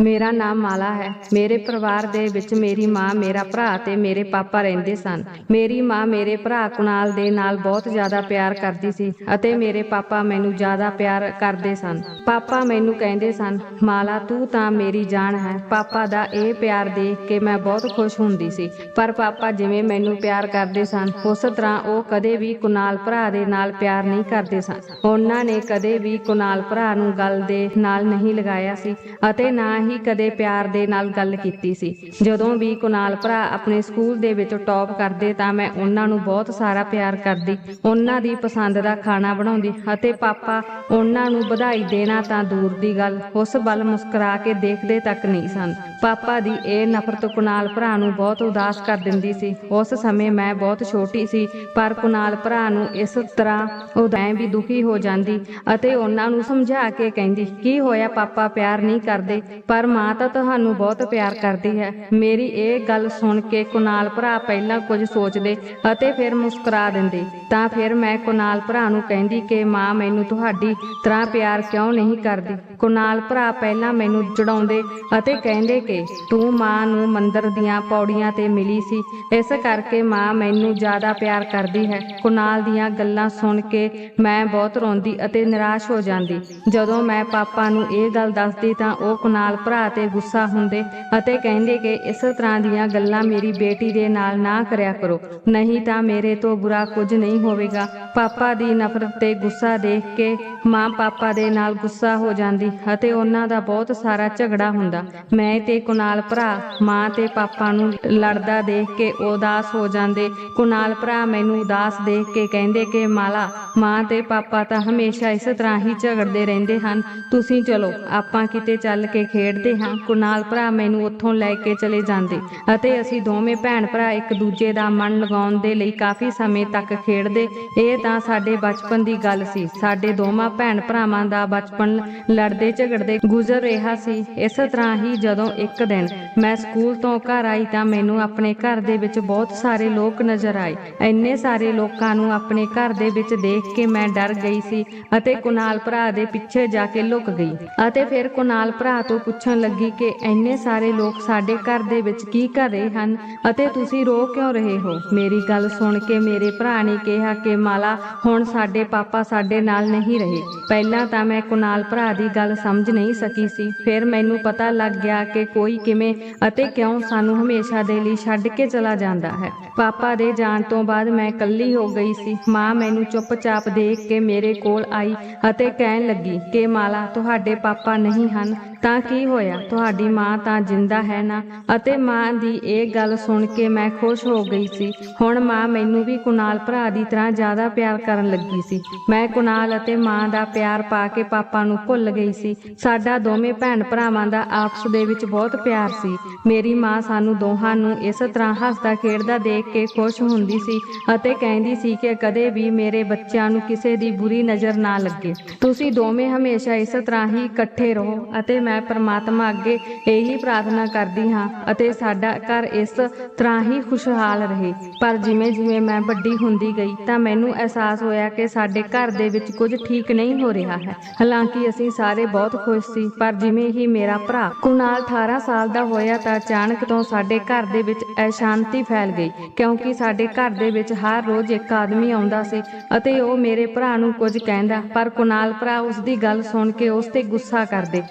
ਮੇਰਾ ਨਾਮ ਮਾਲਾ ਹੈ। ਮੇਰੇ ਪਰਿਵਾਰ ਦੇ ਵਿੱਚ ਮੇਰੀ ਮਾਂ, ਮੇਰਾ ਭਰਾ ਤੇ ਮੇਰੇ ਪਾਪਾ ਰਹਿੰਦੇ ਸਨ। ਮੇਰੀ ਮਾਂ ਮੇਰੇ ਭਰਾ ਕੁਨਾਲ ਦੇ ਨਾਲ ਬਹੁਤ ਜ਼ਿਆਦਾ ਪਿਆਰ ਕਰਦੀ ਸੀ ਅਤੇ ਮੇਰੇ ਪਾਪਾ ਮੈਨੂੰ ਜ਼ਿਆਦਾ ਪਿਆਰ ਕਰਦੇ ਸਨ। ਪਾਪਾ ਮੈਨੂੰ ਕਹਿੰਦੇ ਸਨ, ਮਾਲਾ, ਤੂੰ ਤਾਂ ਮੇਰੀ ਜਾਨ ਹੈ। ਪਾਪਾ ਦਾ ਇਹ ਪਿਆਰ ਦੇਖ ਕੇ ਮੈਂ ਬਹੁਤ ਖੁਸ਼ ਹੁੰਦੀ ਸੀ। ਪਰ ਪਾਪਾ ਜਿਵੇਂ ਮੈਨੂੰ ਪਿਆਰ ਕਰਦੇ ਸਨ, ਉਸ ਤਰ੍ਹਾਂ ਉਹ ਕਦੇ ਵੀ ਕੁਨਾਲ ਭਰਾ ਦੇ ਨਾਲ ਪਿਆਰ ਨਹੀਂ ਕਰਦੇ ਸਨ। ਉਹਨਾਂ ਨੇ ਕਦੇ ਵੀ ਕੁਨਾਲ ਭਰਾ ਨੂੰ ਗੱਲ ਦੇ ਨਾਲ ਨਹੀਂ ਲਗਾਇਆ ਸੀ ਅਤੇ ਨਾ ਹੀ ਕਦੇ ਪਿਆਰ ਦੇ ਨਾਲ ਗੱਲ ਕੀਤੀ ਸੀ। ਜਦੋਂ ਵੀ ਕੁਨਾਲ ਭਰਾ ਆਪਣੇ ਸਕੂਲ ਦੇ ਵਿੱਚ ਟੌਪ ਕਰਦੇ ਤਾਂ ਮੈਂ ਉਹਨਾਂ ਨੂੰ ਬਹੁਤ ਸਾਰਾ ਪਿਆਰ ਕਰਦੀ। ਉਹਨਾਂ ਦੀ ਪਸੰਦ ਦਾ ਖਾਣਾ ਬਣਾਉਂਦੀ ਅਤੇ ਪਾਪਾ ਉਹਨਾਂ ਨੂੰ ਵਧਾਈ ਦੇਣਾ ਤਾਂ ਦੂਰ ਦੀ ਗੱਲ, ਉਸ ਵੱਲ ਮੁਸਕਰਾ ਕੇ ਦੇਖਦੇ ਤੱਕ ਨਹੀਂ ਸਨ। ਪਾਪਾ ਦੀ ਇਹ ਨਫ਼ਰਤ ਕੁਨਾਲ ਭਰਾ ਨੂੰ ਬਹੁਤ ਉਦਾਸ ਕਰ ਦਿੰਦੀ ਸੀ। ਉਸ ਸਮੇਂ ਮੈਂ ਬਹੁਤ ਛੋਟੀ ਸੀ, ਪਰ ਕੁਨਾਲ ਭਰਾ ਨੂੰ ਇਸ ਤਰ੍ਹਾਂ ਉਦਾਂ ਵੀ ਦੁਖੀ ਹੋ ਜਾਂਦੀ ਅਤੇ ਉਹਨਾਂ ਨੂੰ ਸਮਝਾ ਕੇ ਕਹਿੰਦੀ, ਕੀ ਹੋਇਆ ਪਾਪਾ, ਪਿਆਰ ਨਹੀਂ ਕਰਦੇ? ਪਰ ਮਾਂ ਤਾਂ ਤੁਹਾਨੂੰ ਬਹੁਤ ਪਿਆਰ ਕਰਦੀ ਹੈ। ਮੇਰੀ ਇਹ ਗੱਲ ਸੁਣ ਕੇ ਕੁਨਾਲ ਭਰਾ ਪਹਿਲਾਂ ਕੁਝ ਸੋਚਦੇ ਅਤੇ ਫਿਰ ਮੁਸਕਰਾ ਦਿੰਦੇ। ਤਾਂ ਫਿਰ ਮੈਂ ਕੁਨਾਲ ਭਰਾ ਨੂੰ ਕਹਿੰਦੀ ਕਿ ਮਾਂ, ਮੈਨੂੰ ਤੁਹਾਡੀ ਤਰ੍ਹਾਂ ਪਿਆਰ ਕਿਉਂ ਨਹੀਂ ਕਰਦੀ? ਕੁਨਾਲ ਭਰਾ ਪਹਿਲਾਂ ਮੈਨੂੰ ਚੜਾਉਂਦੇ ਅਤੇ ਕਹਿੰਦੇ ਕਿ ਤੂੰ ਮਾਂ ਨੂੰ ਮੰਦਰ ਦੀਆਂ ਪੌੜੀਆਂ ਤੇ ਮਿਲੀ ਸੀ। ਇਸ ਕਰਕੇ ਮਾਂ ਮੈਨੂੰ ਜ਼ਿਆਦਾ ਪਿਆਰ ਕਰਦੀ ਹੈ। ਕੁਨਾਲ ਦੀਆਂ ਗੱਲਾਂ ਸੁਣ ਕੇ ਮੈਂ ਬਹੁਤ ਰੋਂਦੀ ਅਤੇ ਨਿਰਾਸ਼ ਹੋ ਜਾਂਦੀ। ਜਦੋਂ ਮੈਂ ਪਾਪਾ ਨੂੰ ਇਹ ਗੱਲ ਦੱਸਦੀ ਤਾਂ ਉਹ ਕੁਨਾਲ ਭਰਾ ਤੇ ਗੁੱਸਾ ਹੁੰਦੇ ਅਤੇ ਕਹਿੰਦੇ ਕਿ ਇਸ ਤਰ੍ਹਾਂ ਦੀਆਂ ਗੱਲਾਂ ਮੇਰੀ ਬੇਟੀ ਦੇ ਨਾਲ ਨਾ ਕਰਿਆ ਕਰੋ। ਨਹੀਂ ਤਾਂ ਮੇਰੇ ਤੋਂ ਬੁਰਾ ਕੁਝ ਨਹੀਂ ਹੋਵੇਗਾ। ਪਾਪਾ ਦੀ ਨਫ਼ਰਤ ਤੇ ਗੁੱਸਾ ਦੇਖ ਕੇ ਮਾਂ ਪਾਪਾ ਦੇ ਨਾਲ ਗੁੱਸਾ ਹੋ ਜਾਂਦੀ ਅਤੇ ਉਹਨਾਂ ਦਾ ਬਹੁਤ ਸਾਰਾ ਝਗੜਾ ਹੁੰਦਾ। ਮੈਂ ਤੇ ਕੁਨਾਲ ਭਰਾ, ਮਾਂ ਤੇ ਪਾਪਾ ਨੂੰ ਲੜਦਾ ਦੇਖ ਕੇ ਉਦਾਸ ਹੋ ਜਾਂਦੇ। ਕੁਨਾਲ ਭਰਾ ਮੈਨੂੰ ਉਦਾਸ ਦੇਖ ਕੇ ਕਹਿੰਦੇ ਕਿ, ਮਾਲਾ, ਮਾਂ ਤੇ ਪਾਪਾ ਤਾਂ ਹਮੇਸ਼ਾ ਇਸ ਤਰ੍ਹਾਂ ਹੀ ਝਗੜਦੇ ਰਹਿੰਦੇ ਹਨ। ਤੁਸੀਂ ਚਲੋ, ਆਪਾਂ ਕਿਤੇ ਚੱਲ ਕੇ ਖੇਡਦੇ ਹਾਂ। ਕੁਨਾਲ ਭਰਾ ਮੈਨੂੰ ਉੱਥੋਂ ਲੈ ਕੇ ਚਲੇ ਜਾਂਦੇ ਅਤੇ ਅਸੀਂ ਦੋਵੇਂ ਭੈਣ ਭਰਾ ਇੱਕ ਦੂਜੇ ਦਾ ਮਨ ਲਗਾਉਣ ਦੇ ਲਈ ਕਾਫੀ ਸਮੇਂ ਤੱਕ ਖੇਡਦੇ। ਇਹ ਤਾਂ ਸਾਡੇ ਬਚਪਨ ਦੀ ਗੱਲ ਸੀ। ਸਾਡੇ ਦੋਵਾਂ ਭੈਣ ਭਰਾਵਾਂ ਦਾ ਬਚਪਨ ਲੜਦੇ ਝਗੜਦੇ ਗੁਜ਼ਰ ਰਿਹਾ ਸੀ। ਇਸ ਤਰ੍ਹਾਂ ਹੀ ਜਦੋਂ ਇੱਕ ਦਿਨ ਮੈਂ ਸਕੂਲ ਤੋਂ ਘਰ ਆਈ ਤਾਂ ਮੈਨੂੰ ਆਪਣੇ ਘਰ ਦੇ ਵਿੱਚ ਬਹੁਤ ਸਾਰੇ ਲੋਕ ਨਜ਼ਰ ਆਏ। ਇੰਨੇ ਸਾਰੇ ਲੋਕਾਂ ਨੂੰ ਆਪਣੇ ਘਰ ਦੇ ਵਿੱਚ ਦੇਖ ਕੇ ਮੈਂ ਡਰ ਗਈ ਸੀ ਅਤੇ ਕੁਨਾਲ ਭਰਾ ਦੇ ਪਿੱਛੇ ਜਾ ਕੇ ਲੁਕ ਗਈ ਅਤੇ ਫਿਰ ਕੁਨਾਲ ਭਰਾ ਤੋਂ ਪੁੱਛਣ ਲੱਗੀ ਕਿ ਇੰਨੇ ਸਾਰੇ ਲੋਕ ਸਾਡੇ ਘਰ ਦੇ ਵਿੱਚ ਕੀ ਕਰ ਰਹੇ ਹਨ ਅਤੇ ਤੁਸੀਂ ਰੋ ਕਿਉਂ ਰਹੇ ਹੋ? ਮੇਰੀ ਗੱਲ ਸੁਣ ਕੇ ਮੇਰੇ ਭਰਾ ਨੇ ਕਿਹਾ ਕਿ ਮਾਲਾ, ਹੁਣ ਸਾਡੇ ਪਾਪਾ ਸਾਡੇ ਨਾਲ ਨਹੀਂ ਰਹੇ। ਪਹਿਲਾਂ ਤਾਂ ਮੈਂ ਕੁਨਾਲ ਭਰਾ ਦੀ ਗੱਲ ਸਮਝ ਨਹੀਂ ਸਕੀ ਸੀ। ਫਿਰ ਮੈਨੂੰ ਪਤਾ ਲੱਗ ਗਿਆ ਕਿ ਕੋਈ ਕਿਵੇਂ ਅਤੇ ਕਿਉਂ ਸਾਨੂੰ ਹਮੇਸ਼ਾ ਦੇ ਲਈ ਛੱਡ ਕੇ ਚਲਾ ਜਾਂਦਾ ਹੈ। ਪਾਪਾ ਦੇ ਜਾਣ ਤੋਂ ਬਾਅਦ ਮੈਂ ਇਕੱਲੀ ਹੋ ਗਈ ਸੀ। ਮਾਂ ਮੈਨੂੰ ਚੁੱਪਚਾਪ ਦੇਖ ਕੇ ਮੇਰੇ ਕੋਲ ਆਈ ਅਤੇ ਕਹਿਣ ਲੱਗੀ ਕਿ ਮਾਲਾ, ਤੁਹਾਡੇ ਪਾਪਾ ਨਹੀਂ ਹਨ। ਤਾਂ ਕੀ ਹੋਇਆ? ਤੁਹਾਡੀ ਮਾਂ ਤਾਂ ਜਿੰਦਾ ਹੈ ਨਾ? ਅਤੇ ਮਾਂ ਦੀ ਇਹ ਗੱਲ ਸੁਣ ਕੇ ਮੈਂ ਖੁਸ਼ ਹੋ ਗਈ ਸੀ। ਹੁਣ ਮਾਂ ਮੈਨੂੰ ਵੀ ਕੁਨਾਲ ਭਰਾ ਦੀ ਤਰ੍ਹਾਂ ਜ਼ਿਆਦਾ ਪਿਆਰ ਕਰਨ ਲੱਗੀ ਸੀ। ਮੈਂ ਕੁਨਾਲ ਅਤੇ ਮਾਂ ਦਾ ਪਿਆਰ ਪਾ ਕੇ ਪਾਪਾ ਨੂੰ ਭੁੱਲ ਗਈ ਸੀ। ਸਾਡਾ ਦੋਵੇਂ ਭੈਣ ਭਰਾਵਾਂ ਦਾ ਆਪਸ ਦੇ ਵਿੱਚ ਬਹੁਤ ਪਿਆਰ ਸੀ। ਮੇਰੀ ਮਾਂ ਸਾਨੂੰ ਦੋਹਾਂ ਨੂੰ ਇਸ ਤਰ੍ਹਾਂ ਹੱਸਦਾ ਖੇਡਦਾ ਦੇਖ ਕੇ ਖੁਸ਼ ਹੁੰਦੀ ਸੀ ਅਤੇ ਕਹਿੰਦੀ ਸੀ ਕਿ ਕਦੇ ਵੀ ਮੇਰੇ ਬੱਚਿਆਂ ਨੂੰ ਕਿਸੇ ਦੀ ਬੁਰੀ ਨਜ਼ਰ ਨਾ ਲੱਗੇ। ਤੁਸੀਂ ਦੋਵੇਂ ਹਮੇਸ਼ਾ ਇਸ ਤਰ੍ਹਾਂ ਹੀ ਇਕੱਠੇ ਰਹੋ ਅਤੇ ਮੈਂ ਪ੍ਰਮਾਤਮਾ ਅੱਗੇ ਇਹੀ ਪ੍ਰਾਰਥਨਾ ਕਰਦੀ ਹਾਂ ਅਤੇ ਸਾਡਾ ਘਰ ਇਸ ਤਰ੍ਹਾਂ ਹੀ ਖੁਸ਼ਹਾਲ ਰਹੇ। ਪਰ ਜਿਵੇਂ ਜਿਵੇਂ ਮੈਂ ਵੱਡੀ ਹੁੰਦੀ ਗਈ ਤਾਂ ਮੈਨੂੰ ਅਹਿਸਾਸ ਹੋਇਆ ਕਿ ਸਾਡੇ ਘਰ ਦੇ ਵਿੱਚ ਕੁਝ ਠੀਕ ਨਹੀਂ ਹੋ ਰਿਹਾ ਹੈ। ਹਾਲਾਂਕਿ ਅਸੀਂ ਸਾਰੇ ਬਹੁਤ ਖੁਸ਼ ਸੀ, ਪਰ ਜਿਵੇਂ ਹੀ ਮੇਰਾ ਭਰਾ ਕੁਨਾਲ 18 ਸਾਲ ਦਾ ਹੋਇਆ ਤਾਂ ਅਚਾਨਕ ਤੋਂ ਸਾਡੇ ਘਰ ਦੇ ਵਿੱਚ ਅਸ਼ਾਂਤੀ ਫੈਲ ਗਈ, ਕਿਉਂਕਿ ਸਾਡੇ ਘਰ ਦੇ ਵਿੱਚ ਹਰ ਰੋਜ਼ ਇੱਕ ਆਦਮੀ ਆਉਂਦਾ ਸੀ ਅਤੇ ਉਹ ਮੇਰੇ ਭਰਾ ਨੂੰ ਕੁਝ ਕਹਿੰਦਾ, ਪਰ ਕੁਨਾਲ ਭਰਾ ਉਸ ਦੀ ਗੱਲ ਸੁਣ ਕੇ ਉਸ ਤੇ ਗੁੱਸਾ ਕਰਦੇ।